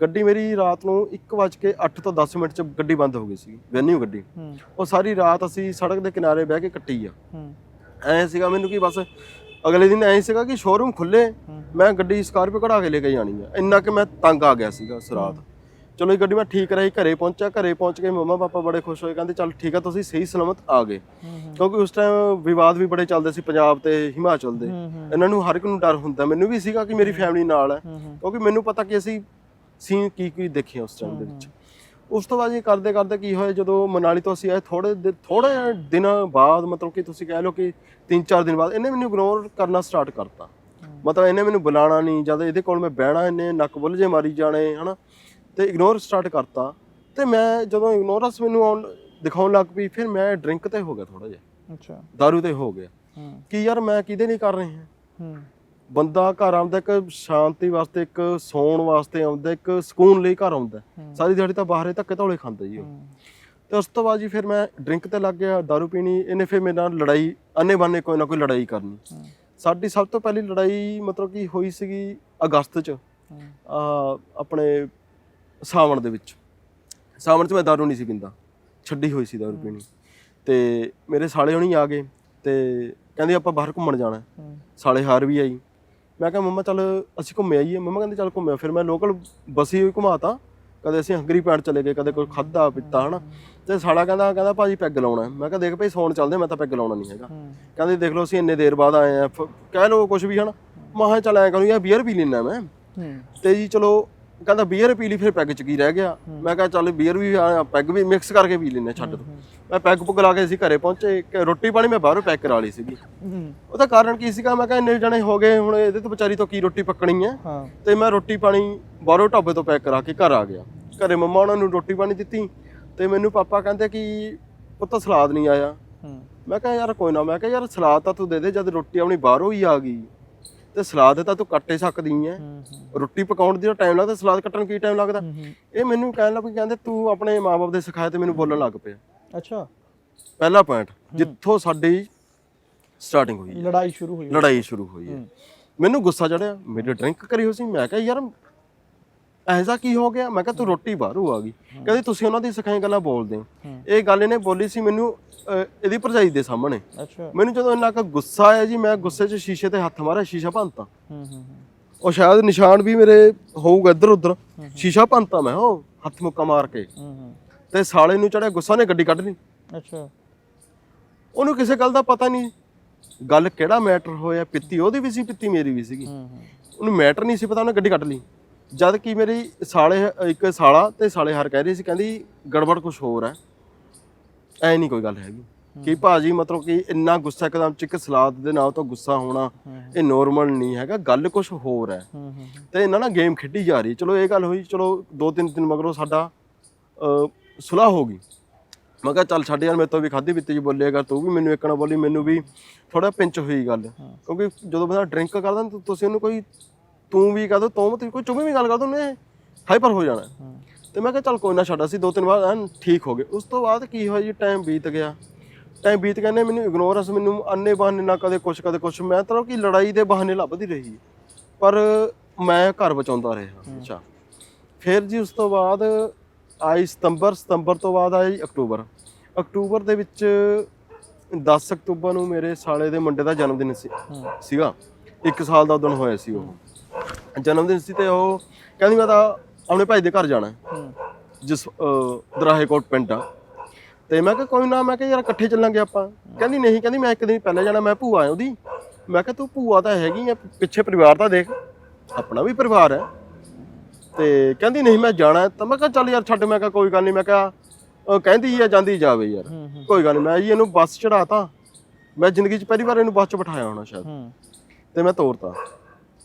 ਗੱਡੀ ਮੇਰੀ ਰਾਤ ਨੂੰ 1:08 ਤੋਂ 10 ਮਿੰਟ ਚ ਗੱਡੀ ਬੰਦ ਹੋ ਗਈ ਸੀ ਵੈਨਿਊ ਗੱਡੀ। ਉਹ ਸਾਰੀ ਰਾਤ ਅਸੀਂ ਸੜਕ ਦੇ ਕਿਨਾਰੇ ਬਹਿ ਕੇ ਕੱਟੀ ਆ। ਐ ਸੀਗਾ ਮੈਨੂੰ ਕਿ ਬਸ ਅਗਲੇ ਦਿਨ ਐ ਸੀਗਾ ਕਿ ਸ਼ੋਰੂਮ ਖੁੱਲੇ ਮੈਂ ਗੱਡੀ ਸਕਾਰਪੀਓ ਕਢਾ ਕੇ ਲੈ ਕੇ ਜਾਣੀ ਆ। ਇੰਨਾ ਕਿ ਮੈਂ ਤੰਗ ਆ ਗਿਆ ਸੀਗਾ ਉਸ ਰਾਤ। ਚਲੋ ਇਹ ਗੱਡੀ ਮੈਂ ਠੀਕ ਕਰਾਈ ਘਰੇ ਪਹੁੰਚਿਆ ਘਰੇ ਪਹੁੰਚ ਕੇ ਮੰਮਾ ਪਾਪਾ ਬੜੇ ਖੁਸ਼ ਹੋਏ ਕਹਿੰਦੇ ਚੱਲ ਠੀਕ ਆ ਤੁਸੀਂ ਸਹੀ ਸਲਾਮਤ ਆ ਗਏ। ਕਿਉਂਕਿ ਉਸ ਟਾਈਮ ਵਿਵਾਦ ਵੀ ਬੜੇ ਚੱਲਦੇ ਸੀ ਪੰਜਾਬ ਤੇ ਹਿਮਾਚਲ ਦੇ। ਇਹਨਾਂ ਨੂੰ ਹਰ ਇੱਕ ਨੂੰ ਡਰ ਹੁੰਦਾ ਮੈਨੂੰ ਵੀ ਸੀਗਾ ਕਿ ਮੇਰੀ ਫੈਮਿਲੀ ਨਾਲ ਹੈ। ਕਿਉਂਕਿ ਮੈਨੂੰ ਪਤਾ ਕਿ ਅਸੀਂ ਸੀਨ ਕੀ ਕੀ ਦੇਖੇ ਉਸ ਟਾਈਮ ਦੇ ਵਿੱਚ। ਉਸ ਤੋਂ ਬਾਅਦ ਜੀ ਕਰਦੇ ਕਰਦੇ ਕੀ ਹੋਇਆ ਜਦੋਂ ਮਨਾਲੀ ਤੋਂ ਅਸੀਂ ਆਏ ਥੋੜੇ ਥੋੜੇ ਦਿਨਾਂ ਬਾਅਦ ਮਤਲਬ ਕਿ ਤੁਸੀਂ ਕਹਿ ਲਓ ਕਿ 3-4 ਦਿਨ ਬਾਅਦ ਇਹਨੇ ਮੈਨੂੰ ਇਗਨੋਰ ਕਰਨਾ ਸਟਾਰਟ ਕਰਤਾ। ਮਤਲਬ ਇਹਨੇ ਮੈਨੂੰ ਬੁਲਾਣਾ ਨਹੀਂ ਜਦ ਇਹਦੇ ਕੋਲ ਮੈਂ ਬਹਿਣਾ ਇਹਨੇ ਨੱਕ ਬੁੱਲ ਜੇ ਮਾਰੀ ਜਾਣੇ ਹਨਾ। ਤੇ ਇਗਨੋਰ ਸਟਾਰਟ ਕਰਤਾ। ਤੇ ਮੈਂ ਜਦੋਂ ਇਗਨੋਰੈਂਸ ਮੈਨੂੰ ਆਉਣ ਦਿਖਾਉਣ ਲੱਗ ਪਈ ਫਿਰ ਮੈਂ ਡਰਿੰਕ ਤੇ ਹੋ ਗਿਆ ਥੋੜਾ ਜਿਹਾ। ਅੱਛਾ। ਦਾਰੂ ਤੇ ਹੋ ਗਿਆ। ਹੂੰ। ਕਿ ਯਾਰ ਮੈਂ ਕਿਹਦੇ ਲਈ ਕਰ ਰਹੇ? ਹਾਂ। ਹੂੰ ਬੰਦਾ ਘਰ ਆਉਂਦਾ ਇੱਕ ਸ਼ਾਂਤੀ ਵਾਸਤੇ ਇੱਕ ਸੌਣ ਵਾਸਤੇ ਆਉਂਦਾ ਇੱਕ ਸਕੂਨ ਲਈ ਘਰ ਆਉਂਦਾ। ਸਾਰੀ ਦਿਹਾੜੀ ਤਾਂ ਬਾਹਰੇ ਧੱਕੇ ਧੌਲੇ ਖਾਂਦਾ ਜੀ ਉਹ। ਤੇ ਉਸ ਤੋਂ ਬਾਅਦ ਜੀ ਫਿਰ ਮੈਂ ਡਰਿੰਕ ਤੇ ਲੱਗ ਗਿਆ दारू ਪੀਣੀ ਇਹਨੇ ਫਿਰ ਮੇਰੇ ਨਾਲ ਲੜਾਈ ਅੰਨੇ ਬਾਨੇ ਕੋਈ ਨਾ ਕੋਈ ਲੜਾਈ ਕਰਨੀ। ਸਾਡੀ ਸਭ ਤੋਂ ਪਹਿਲੀ ਲੜਾਈ ਮਤਲਬ ਕਿ ਹੋਈ ਸੀਗੀ ਅਗਸਤ ਚ। ਆ ਆਪਣੇ ਸਾਵਣ ਦੇ ਵਿੱਚ। ਸਾਵਣ 'ਚ ਮੈਂ ਦਾਰੂ ਨਹੀਂ ਸੀ ਪੀਂਦਾ। ਛੱਡੀ ਹੋਈ ਸੀ ਦਾਰੂ ਪੀਣੀ। ਤੇ ਮੇਰੇ ਸਾਲੇ ਹੁਣੀ ਆ ਗਏ ਤੇ ਕਹਿੰਦੇ ਆਪਾਂ ਬਾਹਰ ਘੁੰਮਣ ਜਾਣਾ। ਸਾਲੇ ਹਾਰ ਵੀ ਆਈ। ਮੈਂ ਕਿਹਾ ਮੰਮਾ ਚੱਲ ਅਸੀਂ ਘੁੰਮੇ ਆਈਏ। ਮੰਮਾ ਕਹਿੰਦੇ ਚੱਲ ਘੁੰਮਿਆ ਫਿਰ ਮੈਂ ਲੋਕਲ ਬਸੀ ਹੋਈ ਘੁਮਾਤਾ। ਕਦੇ ਅਸੀਂ ਹੰਗਰੀ ਪੈਂਟ ਚਲੇ ਗਏ ਕਦੇ ਕੋਈ ਖਾਦਾ ਪੀਤਾ ਹਨਾ। ਤੇ ਸਾਲਾ ਕਹਿੰਦਾ ਕਹਿੰਦਾ ਭਾਜੀ ਪੈਗ ਲਾਉਣਾ ਮੈਂ ਕਿਹਾ ਦੇਖ ਭਾਈ ਸੌਣ ਚੱਲਦੇ ਮੈਂ ਤਾਂ ਪੈਗ ਲਾਉਣਾ ਨਹੀਂ ਹੈਗਾ। ਕਹਿੰਦੇ ਦੇਖ ਲਓ ਅਸੀਂ ਇੰਨੇ ਦੇਰ ਬਾਅਦ ਆਏ ਆ। ਕਹਿ ਲਓ ਕੁਝ ਵੀ ਹਨਾ। ਮਾਹਾਂ ਚੱਲ ਐ ਕਰੂੰ ਯਾ ਬੀਅਰ ਪੀ ਲੈਣਾ ਮੈਂ। ਤੇ ਜੀ ਚਲੋ ਕਹਿੰਦਾ ਬੀਅਰ ਪੀ ਲਈ ਫਿਰ ਪੈਗ ਚ ਕੀ ਰਹਿ ਗਿਆ? ਮੈਂ ਕਿਹਾ ਚੱਲ ਬੀਅਰ ਵੀ ਪੈਗ ਵੀ ਮਿਕਸ ਕਰਕੇ ਪੀ ਲੈਨੇ ਛੱਡ ਦੋ। ਮੈਂ ਪੈਗ ਪੁੱਗ ਲਾ ਕੇ ਅਸੀਂ ਘਰੇ ਪਹੁੰਚੇ ਰੋਟੀ ਪਾਣੀ ਮੈਂ ਬਾਹਰੋਂ ਪੈਕ ਕਰਾ ਲਈ ਸੀਗੀ। ਉਹਦਾ ਕਾਰਨ ਕੀ ਸੀਗਾ? ਮੈਂ ਕਿਹਾ ਇੰਨੇ ਜਣੇ ਹੋ ਗਏ ਹੁਣ ਇਹਦੇ ਤੋਂ ਵਿਚਾਰੀ ਤੋਂ ਕੀ ਰੋਟੀ ਪੱਕਣੀ ਹੈ? ਤੇ ਮੈਂ ਰੋਟੀ ਪਾਣੀ ਬਾਹਰੋਂ ਢਾਬੇ ਤੋਂ ਪੈਕ ਕਰਾ ਕੇ ਘਰ ਆ ਗਿਆ। ਘਰੇ ਮੰਮਾ ਉਹਨਾਂ ਨੂੰ ਰੋਟੀ ਪਾਣੀ ਦਿੱਤੀ ਤੇ ਮੈਨੂੰ ਪਾਪਾ ਕਹਿੰਦੇ ਕਿ ਪੁੱਤ ਸਲਾਦ ਨਹੀਂ ਆਇਆ। ਮੈਂ ਕਿਹਾ ਯਾਰ ਕੋਈ ਨਾ ਮੈਂ ਕਿਹਾ ਯਾਰ ਸਲਾਦ ਤਾਂ ਤੂੰ ਦੇ ਦੇ ਜਦ ਰੋਟੀ ਆਪਣੀ ਬਾਹਰੋਂ ਹੀ ਆ ਗਈ। ਤੇ ਸਲਾਦ ਤਾਂ ਤੂੰ ਕੱਟੇ ਸਕਦੀ ਐ ਹੂੰ ਰੋਟੀ ਪਕਾਉਣ ਦੀ ਟਾਈਮ ਲੱਗਦਾ ਸਲਾਦ ਕੱਟਣ ਕੀ ਟਾਈਮ ਲੱਗਦਾ? ਹੂੰ ਇਹ ਮੈਨੂੰ ਕਹਿਣ ਲੱਗ ਪਈ ਕਹਿੰਦੇ ਤੂੰ ਆਪਣੇ ਮਾਪੇ ਦੇ ਸਿਖਾਏ ਤੇ ਮੈਨੂੰ ਬੋਲਣ ਲੱਗ ਪਿਆ। ਅੱਛਾ। ਪਹਿਲਾ ਪੁਆਇੰਟ ਜਿੱਥੋਂ ਸਾਡੀ ਸਟਾਰਟਿੰਗ ਹੋਈ ਹੈ, ਲੜਾਈ ਸ਼ੁਰੂ ਹੋਈ ਲੜਾਈ ਸ਼ੁਰੂ ਹੋਈ ਹੈ। ਮੈਨੂੰ ਗੁੱਸਾ ਚੜਿਆ ਮੇਰੀ ਡਰਿੰਕ ਕਰੀ ਹੋਈ ਸੀ ਮੈਂ ਕਿਹਾ ਯਾਰ ਐਸਾ ਕੀ ਹੋ ਗਿਆ? ਮੈਂ ਕਿਹਾ ਤੂੰ ਰੋਟੀ ਬਾਹਰੋਂ ਆ ਗਈ। ਕਹਿੰਦੀ ਤੁਸੀਂ ਉਹਨਾਂ ਦੀ ਸਿਖਾਈ ਗੱਲਾਂ ਬੋਲਦੇ ਹੋ। ਇਹ ਗੱਲ ਇਹਨੇ ਬੋਲੀ ਸੀ ਮੈਨੂੰ ਅਹ, ਇਹਦੀ ਭਰਜਾਈ ਦੇ ਸਾਹਮਣੇ। ਅੱਛਾ। ਮੈਨੂੰ ਜਦੋਂ ਇੰਨਾ ਕੁ ਗੁੱਸਾ ਆਇਆ ਜੀ ਮੈਂ ਗੁੱਸੇ 'ਚ ਸ਼ੀਸ਼ੇ ਤੇ ਹੱਥ ਮਾਰਿਆ ਸ਼ੀਸ਼ਾ ਭੰਨਤਾ। ਹੂੰ ਹੂੰ ਉਹ ਸ਼ਾਇਦ ਨਿਸ਼ਾਨ ਵੀ ਮੇਰੇ ਹੋਊਗਾ ਇੱਧਰ ਉੱਧਰ। ਸ਼ੀਸ਼ਾ ਭੰਨਤਾ ਮੈਂ ਉਹ ਹੱਥ ਮੁੱਕਾ ਮਾਰ ਕੇ। ਹੂੰ ਹੂੰ। ਤੇ ਸਾਲੇ ਨੂੰ ਚੜਿਆ ਗੁੱਸਾ ਨੇ ਗੱਡੀ ਕੱਢ ਲਈ। ਅੱਛਾ। ਉਹਨੂੰ ਕਿਸੇ ਗੱਲ ਦਾ ਪਤਾ ਨਹੀਂ। ਗੱਲ ਕਿਹੜਾ ਮੈਟਰ ਹੋਇਆ ਪਿੱਤੀ ਉਹਦੀ ਵੀ ਸੀ ਪਿੱਤੀ ਮੇਰੀ ਵੀ ਸੀਗੀ। ਹੂੰ ਹੂੰ। ਉਹਨੂੰ ਮੈਟਰ ਨਹੀਂ ਸੀ ਪਤਾ ਉਹਨੇ ਗੱਡੀ ਕੱਢ ਲਈ। ਜਦ ਕਿ ਮੇਰੀ ਸਾਲੇ ਇੱਕ ਸਾਲਾ ਤੇ ਸਾਲੇ ਹਰ ਕਹਿ ਰਹੀ ਸੀ ਕਹਿੰਦੀ ਗੜਬੜ ਕੁਝ ਹੋਰ ਹੈ। ਐ ਨਹੀਂ ਕੋਈ ਗੱਲ ਹੈਗੀ। ਕਿ ਭਾਜੀ ਮਤਲਬ ਕਿ ਇੰਨਾ ਗੁੱਸਾ ਇੱਕਦਮ ਚ ਇੱਕ ਸਲਾਦ ਦੇ ਨਾਲ ਤੋਂ ਗੁੱਸਾ ਹੋਣਾ ਇਹ ਨੋਰਮਲ ਨਹੀਂ ਹੈਗਾ ਗੱਲ ਕੁਝ ਹੋਰ ਹੈ। ਤੇ ਇਹਨਾਂ ਨਾਲ ਗੇਮ ਖੇਡੀ ਜਾ ਰਹੀ। ਚਲੋ ਇਹ ਗੱਲ ਹੋਈ ਚਲੋ ਦੋ ਤਿੰਨ ਦਿਨ ਮਗਰੋਂ ਸਾਡਾ ਅ, ਸੁਲਾਹ ਹੋ ਗਈ। ਮੈਂ ਕਿਹਾ ਚੱਲ ਛੱਡ ਯਾਰ ਮੇਰੇ ਤੋਂ ਵੀ ਖਾਦੀ ਪੀਤੀ ਜੀ ਬੋਲੇ ਅਗਰ ਤੂੰ ਵੀ ਮੈਨੂੰ ਇੱਕ ਨਾ ਬੋਲੀ ਮੈਨੂੰ ਵੀ ਥੋੜਾ ਪਿੰਚ ਹੋਈ ਗੱਲ। ਕਿਉਂਕਿ ਜਦੋਂ ਬੰਦਾ ਡਰਿੰਕ ਕਰਦਾ ਤੁਸੀਂ ਉਹਨੂੰ ਕੋਈ ਤੂੰ ਵੀ ਕਹਦੋ ਤੂੰ ਮਤ ਕੋਈ ਚੁੰਮੀ ਵੀ ਗੱਲ ਕਰ ਦੋ ਨੇ ਹਾਈਪਰ ਹੋ ਜਾਣਾ। ਤੇ ਮੈਂ ਕਿਹਾ ਚੱਲ ਕੋਈ ਨਾ ਛੱਡ ਅਸੀਂ ਦੋ ਤਿੰਨ ਵਾਰ ਐਨ ਠੀਕ ਹੋ ਗਏ। ਉਸ ਤੋਂ ਬਾਅਦ ਕੀ ਹੋਇਆ ਜੀ ਟਾਈਮ ਬੀਤ ਗਿਆ। ਟਾਈਮ ਬੀਤ ਗਿਆ ਨੇ ਮੈਨੂੰ ਇਗਨੋਰੈਂਸ ਮੈਨੂੰ ਅੰਨੇ ਬਹਾਨੇ ਨਾ ਕਦੇ ਕੁਛ ਕਦੇ ਕੁਛ। ਮੈਂ ਤਾਂ ਕਿ ਲੜਾਈ ਦੇ ਬਹਾਨੇ ਲੱਭਦੀ ਰਹੀ। ਪਰ ਮੈਂ ਘਰ ਬਚਾਉਂਦਾ ਰਿਹਾ। ਅੱਛਾ। ਫਿਰ ਜੀ ਉਸ ਤੋਂ ਬਾਅਦ ਆਈ ਸਤੰਬਰ ਸਤੰਬਰ ਤੋਂ ਬਾਅਦ ਆਈ ਅਕਤੂਬਰ। ਅਕਤੂਬਰ ਦੇ ਵਿੱਚ 10 ਅਕਤੂਬਰ ਨੂੰ ਮੇਰੇ ਸਾਲੇ ਦੇ ਮੁੰਡੇ ਦਾ ਜਨਮ ਦਿਨ ਸੀ ਸੀਗਾ। ਇੱਕ ਸਾਲ ਦਾ ਉਦੋਂ ਹੋਇਆ ਸੀ ਉਹ। ਜਨਮ ਦਿਨ ਸੀ ਤੇ ਉਹ ਕਹਿੰਦੀ ਮੈਂ ਤਾਂ ਆਪਣੇ ਭਾਈ ਦੇ ਘਰ ਜਾਣਾ ਹੈ। ਜਿਸ ਅਹ, ਦਰਾਹੇ ਕੋਟ ਪਿੰਡ ਆ। ਤੇ ਮੈਂ ਕਿਹਾ ਕੋਈ ਨਾ ਮੈਂ ਕਿਹਾ ਯਾਰ ਇਕੱਠੇ ਚੱਲਾਂਗੇ ਆਪਾਂ। ਕਹਿੰਦੀ ਨਹੀਂ ਕਹਿੰਦੀ ਮੈਂ ਇੱਕ ਦਿਨ ਪਹਿਲਾਂ ਜਾਣਾ ਮੈਂ ਭੂਆ ਆ ਉਹਦੀ। ਮੈਂ ਕਿਹਾ ਤੂੰ ਭੂਆ ਤਾਂ ਹੈਗੀ ਆ ਪਿੱਛੇ ਪਰਿਵਾਰ ਤਾਂ ਦੇਖ। ਆਪਣਾ ਵੀ ਪਰਿਵਾਰ ਹੈ। ਤੇ ਕਹਿੰਦੀ ਨਹੀਂ ਮੈਂ ਜਾਣਾ ਹੈ। ਤਾਂ ਮੈਂ ਕਿਹਾ ਚੱਲ ਯਾਰ ਛੱਡ ਮੈਂ ਕਿਹਾ ਕੋਈ ਗੱਲ ਨਹੀਂ ਮੈਂ ਕਿਹਾ ਉਹ ਕਹਿੰਦੀ ਆ ਜਾਂਦੀ ਜਾਵੇ ਯਾਰ। ਕੋਈ ਗੱਲ ਨਹੀਂ ਮੈਂ ਜੀ ਇਹਨੂੰ ਬੱਸ ਚੜਾਤਾ ਮੈਂ ਜ਼ਿੰਦਗੀ 'ਚ ਪਹਿਲੀ ਵਾਰ ਇਹਨੂੰ ਬੱਸ 'ਚ ਬਿਠਾਇਆ ਹੋਣਾ ਸ਼ਾਇਦ। ਹੂੰ। ਤੇ ਮੈਂ ਤੋਰਤਾ।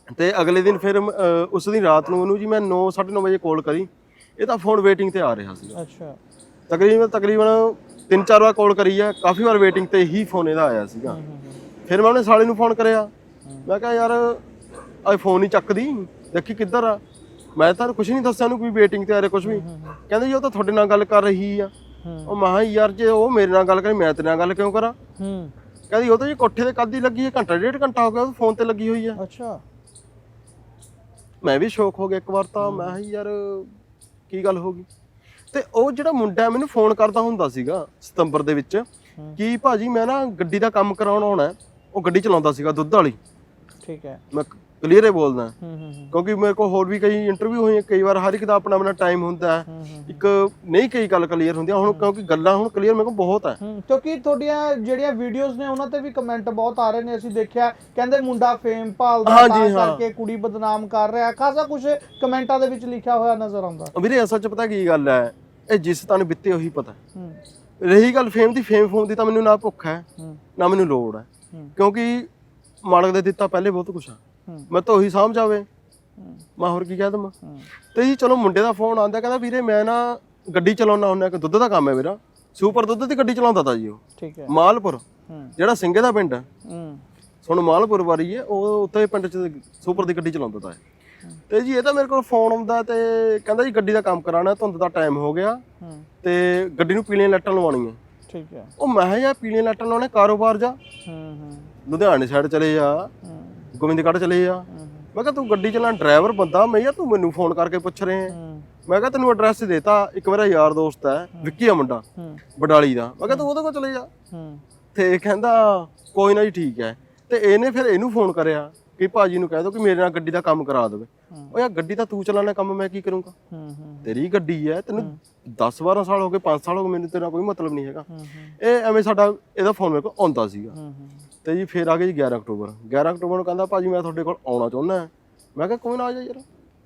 ਤੇ ਅਗਲੇ ਦਿਨ ਫਿਰ ਉਸ ਦਿਨ ਰਾਤ ਨੂੰ ਉਹਨੂੰ ਜੀ ਮੈਂ 9 9:30 ਵਜੇ ਕਾਲ ਕਰੀ। ਇਹ ਤਾਂ ਫੋਨ ਵੇਟਿੰਗ ਤੇ ਆ ਰਿਹਾ ਸੀ। ਅੱਛਾ। ਤਕਰੀਬਨ ਤਕਰੀਬਨ ਤਿੰਨ ਚਾਰ ਵਾਰ ਕਾਲ ਕਰੀ ਆ ਕਾਫੀ ਵਾਰ ਵੇਟਿੰਗ ਤੇ ਹੀ ਫੋਨ ਇਹਦਾ ਆਇਆ ਸੀਗਾ। ਫਿਰ ਮੈਂ ਉਹਨੇ ਸਾਲੇ ਨੂੰ ਫੋਨ ਕਰਿਆ। ਮੈਂ ਕਿਹਾ ਯਾਰ ਅੱਜ ਫੋਨ ਹੀ ਚੱਕਦੀ। ਦੇਖੀ ਕਿੱਧਰ ਆ? ਮੈਂ ਤਾਂ ਕੁਝ ਨਹੀਂ ਦੱਸਿਆ ਉਹਨੂੰ ਕੋਈ ਵੇਟਿੰਗ ਤੇ ਆ ਰਿਹਾ ਕੁਝ ਵੀ। ਕਹਿੰਦੇ ਜੀ ਉਹ ਤਾਂ ਤੁਹਾਡੇ ਨਾਲ ਗੱਲ ਕਰ ਰਹੀ ਆ। ਉਹ ਮਹਾ ਯਾਰ ਜੇ ਉਹ ਮੇਰੇ ਨਾਲ ਗੱਲ ਕਰੀ ਮੈਂ ਤੇਰੇ ਨਾਲ ਗੱਲ ਕਿਉਂ ਕਰਾਂ? ਹੂੰ। ਕਹਿੰਦੀ ਉਹ ਤਾਂ ਜੀ ਕੋਠੇ ਤੇ ਕੱਦੀ ਲੱਗੀ ਹੈ ਘੰਟਾ ਡੇਢ ਘੰਟਾ ਹੋ ਗਿਆ ਉਹ ਫੋਨ ਤੇ ਲੱਗੀ ਹੋਈ ਆ। ਅੱਛਾ। ਮੈਂ ਵੀ ਸ਼ੌਕ ਹੋ ਗਿਆ ਇੱਕ ਵਾਰ ਤਾਂ ਮੈਂ ਕਿਹਾ ਯਾਰ ਕੀ ਗੱਲ ਹੋ ਗਈ? ਤੇ ਉਹ ਜਿਹੜਾ ਮੁੰਡਾ ਮੈਨੂੰ ਫੋਨ ਕਰਦਾ ਹੁੰਦਾ ਸੀਗਾ ਸਤੰਬਰ ਦੇ ਵਿੱਚ ਕਿ ਭਾਜੀ ਮੈਂ ਨਾ ਗੱਡੀ ਦਾ ਕੰਮ ਕਰਾਉਣ ਆਉਣਾ ਹੈ। ਉਹ ਗੱਡੀ ਚਲਾਉਂਦਾ ਸੀਗਾ ਦੁੱਧ ਵਾਲੀ। ਠੀਕ ਹੈ। ਮੈਂ ਕਲੀਅਰ ਹੀ ਬੋਲਦਾ। ਕਿਉਂਕਿ ਮੇਰੇ ਕੋਲ ਹੋਰ ਵੀ ਕਈ ਇੰਟਰਵਿਊ ਹੋਈਆਂ ਕਈ ਵਾਰ ਹਰ ਇੱਕ ਦਾ ਆਪਣਾ ਆਪਣਾ ਟਾਈਮ ਹੁੰਦਾ ਹੈ। ਇੱਕ ਨਹੀਂ ਕਈ ਗੱਲ ਕਲੀਅਰ ਹੁੰਦੀਆਂ ਹੁਣ ਕਿਉਂਕਿ ਗੱਲਾਂ ਹੁਣ ਕਲੀਅਰ ਮੇਰੇ ਕੋਲ ਬਹੁਤ ਹੈ। ਕਿਉਂਕਿ ਤੁਹਾਡੀਆਂ ਜਿਹੜੀਆਂ ਵੀਡੀਓਜ਼ ਨੇ ਉਹਨਾਂ ਤੇ ਵੀ ਕਮੈਂਟ ਬਹੁਤ ਆ ਰਹੇ ਨੇ। ਅਸੀਂ ਦੇਖਿਆ ਕਹਿੰਦੇ ਮੁੰਡਾ ਫੇਮ ਭਾਲਦਾ ਤਾਂ। ਕਰਕੇ ਕੁੜੀ ਬਦਨਾਮ ਕਰ ਰਿਹਾ। ਖਾਸਾ ਕੁਝ ਕਮੈਂਟਾਂ ਦੇ ਵਿੱਚ ਲਿਖਿਆ ਹੋਇਆ ਨਜ਼ਰ ਆਉਂਦਾ। ਵੀਰੇ ਅਸਲ ਚ ਪਤਾ ਕੀ ਗੱਲ ਹੈ? ਇਹ ਜਿਸ ਤਨ ਬਿੱਤੇ ਉਹੀ ਪਤਾ। ਰਹੀ ਗੱਲ ਫੇਮ ਦੀ ਫੇਮ ਫੋਮ ਦੀ ਤਾਂ ਮੈਨੂੰ ਨਾ ਭੁੱਖ ਹੈ ਨਾ ਮੈਨੂੰ ਲੋੜ ਹੈ। ਕਿਉਂਕਿ ਮਾਲਕ ਦੇ ਦਿੱਤਾ ਪਹਿਲੇ ਬਹੁਤ ਕੁਛ ਆ। ਮੈਂ ਤਾਂ ਉਹੀ ਸਮਝ ਆਵੇ ਮੈਂ ਹੋਰ ਕੀ ਕਹਿ ਦਵਾਂ। ਤੇ ਜੀ ਚਲੋ ਮੁੰਡੇ ਦਾ ਫੋਨ ਆਂਦਾ ਕਹਿੰਦਾ ਵੀਰੇ ਮੈਂ ਨਾ ਗੱਡੀ ਚਲਾਉਣਾ ਹੁੰਦਾ ਕਿ ਦੁੱਧ ਦਾ ਕੰਮ ਹੈ ਮੇਰਾ। ਸੁਪਰ ਦੁੱਧ ਦੀ ਗੱਡੀ ਚਲਾਉਂਦਾ ਤਾ ਜੀ ਉਹ। ਠੀਕ ਹੈ। ਮਾਲਪੁਰ ਜਿਹੜਾ ਸਿੰਘੇ ਦਾ ਪਿੰਡ ਹੈ। ਹੂੰ। ਸੁਣ ਮਾਲਪੁਰ ਵਾਰੀ ਹੈ ਉਹ ਉੱਥੇ ਪਿੰਡ ਚ ਸੁਪਰ ਦੀ ਗੱਡੀ ਚਲਾਉਂਦਾ ਤਾ। ਤੇ ਜੀ ਇਹ ਤਾਂ ਮੇਰੇ ਕੋਲ ਫੋਨ ਆਉਂਦਾ ਤੇ ਕਹਿੰਦਾ ਜੀ ਗੱਡੀ ਦਾ ਕੰਮ ਕਰਾਣਾ ਧੁੰਦ ਦਾ ਟਾਈਮ ਹੋ ਗਿਆ। ਤੇ ਗੱਡੀ ਨੂੰ ਪੀਲੀਆਂ ਲਾਈਟਾਂ ਲਵਾਉਣੀਆਂ। ਠੀਕ ਹੈ। ਉਹ ਮੈਂ ਕਿਹਾ ਯਾਰ ਪੀਲੀਆਂ ਲਾਈਟਾਂ ਲਾਉਣੇ ਕਾਰੋਬਾਰ ਜਾ। ਹੂੰ ਹੂੰ। ਲੁਧਿਆਣੇ ਸਾਈਡ ਚਲੇ ਜਾ। ਗੋਬਿੰਦਗੜ੍ਹ ਚਲੇ ਹੂੰ, ਮੈਂ ਕਿਹਾ ਤੂੰ ਗੱਡੀ ਚਲਾਉਣ ਡਰਾਈਵਰ ਬੰਦਾ ਮੈਂ ਯਾਰ ਤੂੰ ਮੈਨੂੰ ਫੋਨ ਕਰਕੇ ਪੁੱਛ ਰਿਹਾ ਹੈ। ਮੈਂ ਕਿਹਾ ਤੈਨੂੰ ਐਡਰੈਸ ਦੇਤਾ ਇੱਕ ਮੇਰਾ ਯਾਰ ਦੋਸਤ ਹੈ ਵਿੱਕੀ ਆ ਮੁੰਡਾ ਬਡਾਲੀ ਦਾ। ਮੈਂ ਕਿਹਾ ਤੂੰ ਉਹਦੇ ਕੋਲ ਚਲੇ ਜਾ। ਤੇ ਕਹਿੰਦਾ ਕੋਈ ਨਾ ਜੀ ਠੀਕ ਹੈ। ਤੇ ਇਹਨੇ ਫਿਰ ਇਹਨੂੰ ਫੋਨ ਕਰਿਆ ਕਿ ਭਾਜੀ ਨੂੰ ਕਹਿ ਦੋ ਕਿ ਮੇਰੇ ਨਾਲ ਗੱਡੀ ਦਾ ਕੰਮ ਕਰਾ ਦੇਵੇ। ਉਹ ਯਾਰ ਗੱਡੀ ਤਾਂ ਤੂੰ ਚਲਾਉਣਾ ਕੰਮ ਮੈਂ ਕੀ ਕਰੂੰਗਾ? ਤੇਰੀ ਗੱਡੀ ਹੈ ਤੈਨੂੰ 10 12 ਸਾਲ ਹੋ ਗਏ 5 ਸਾਲ ਹੋ ਗਏ ਮੈਨੂੰ ਤੇਰਾ ਕੋਈ ਮਤਲਬ ਨਹੀਂ ਹੈਗਾ। ਇਹ ਐਵੇਂ ਸਾਡਾ ਇਹਦਾ ਫੋਨ ਮੇਰੇ ਕੋਲ ਆਉਂਦਾ ਸੀਗਾ। ਤੇ ਜੀ ਫਿਰ ਆ ਗਏ ਜੀ 11 ਅਕਤੂਬਰ। 11 ਅਕਤੂਬਰ ਨੂੰ ਕਹਿੰਦਾ ਭਾਜੀ ਮੈਂ ਤੁਹਾਡੇ ਕੋਲ ਆਉਣਾ ਚਾਹੁੰਦਾ ਮੈਂ ਕਿਹਾ ਕੋਈ ਨਾ ਆ ਜਾ ਯਾਰ।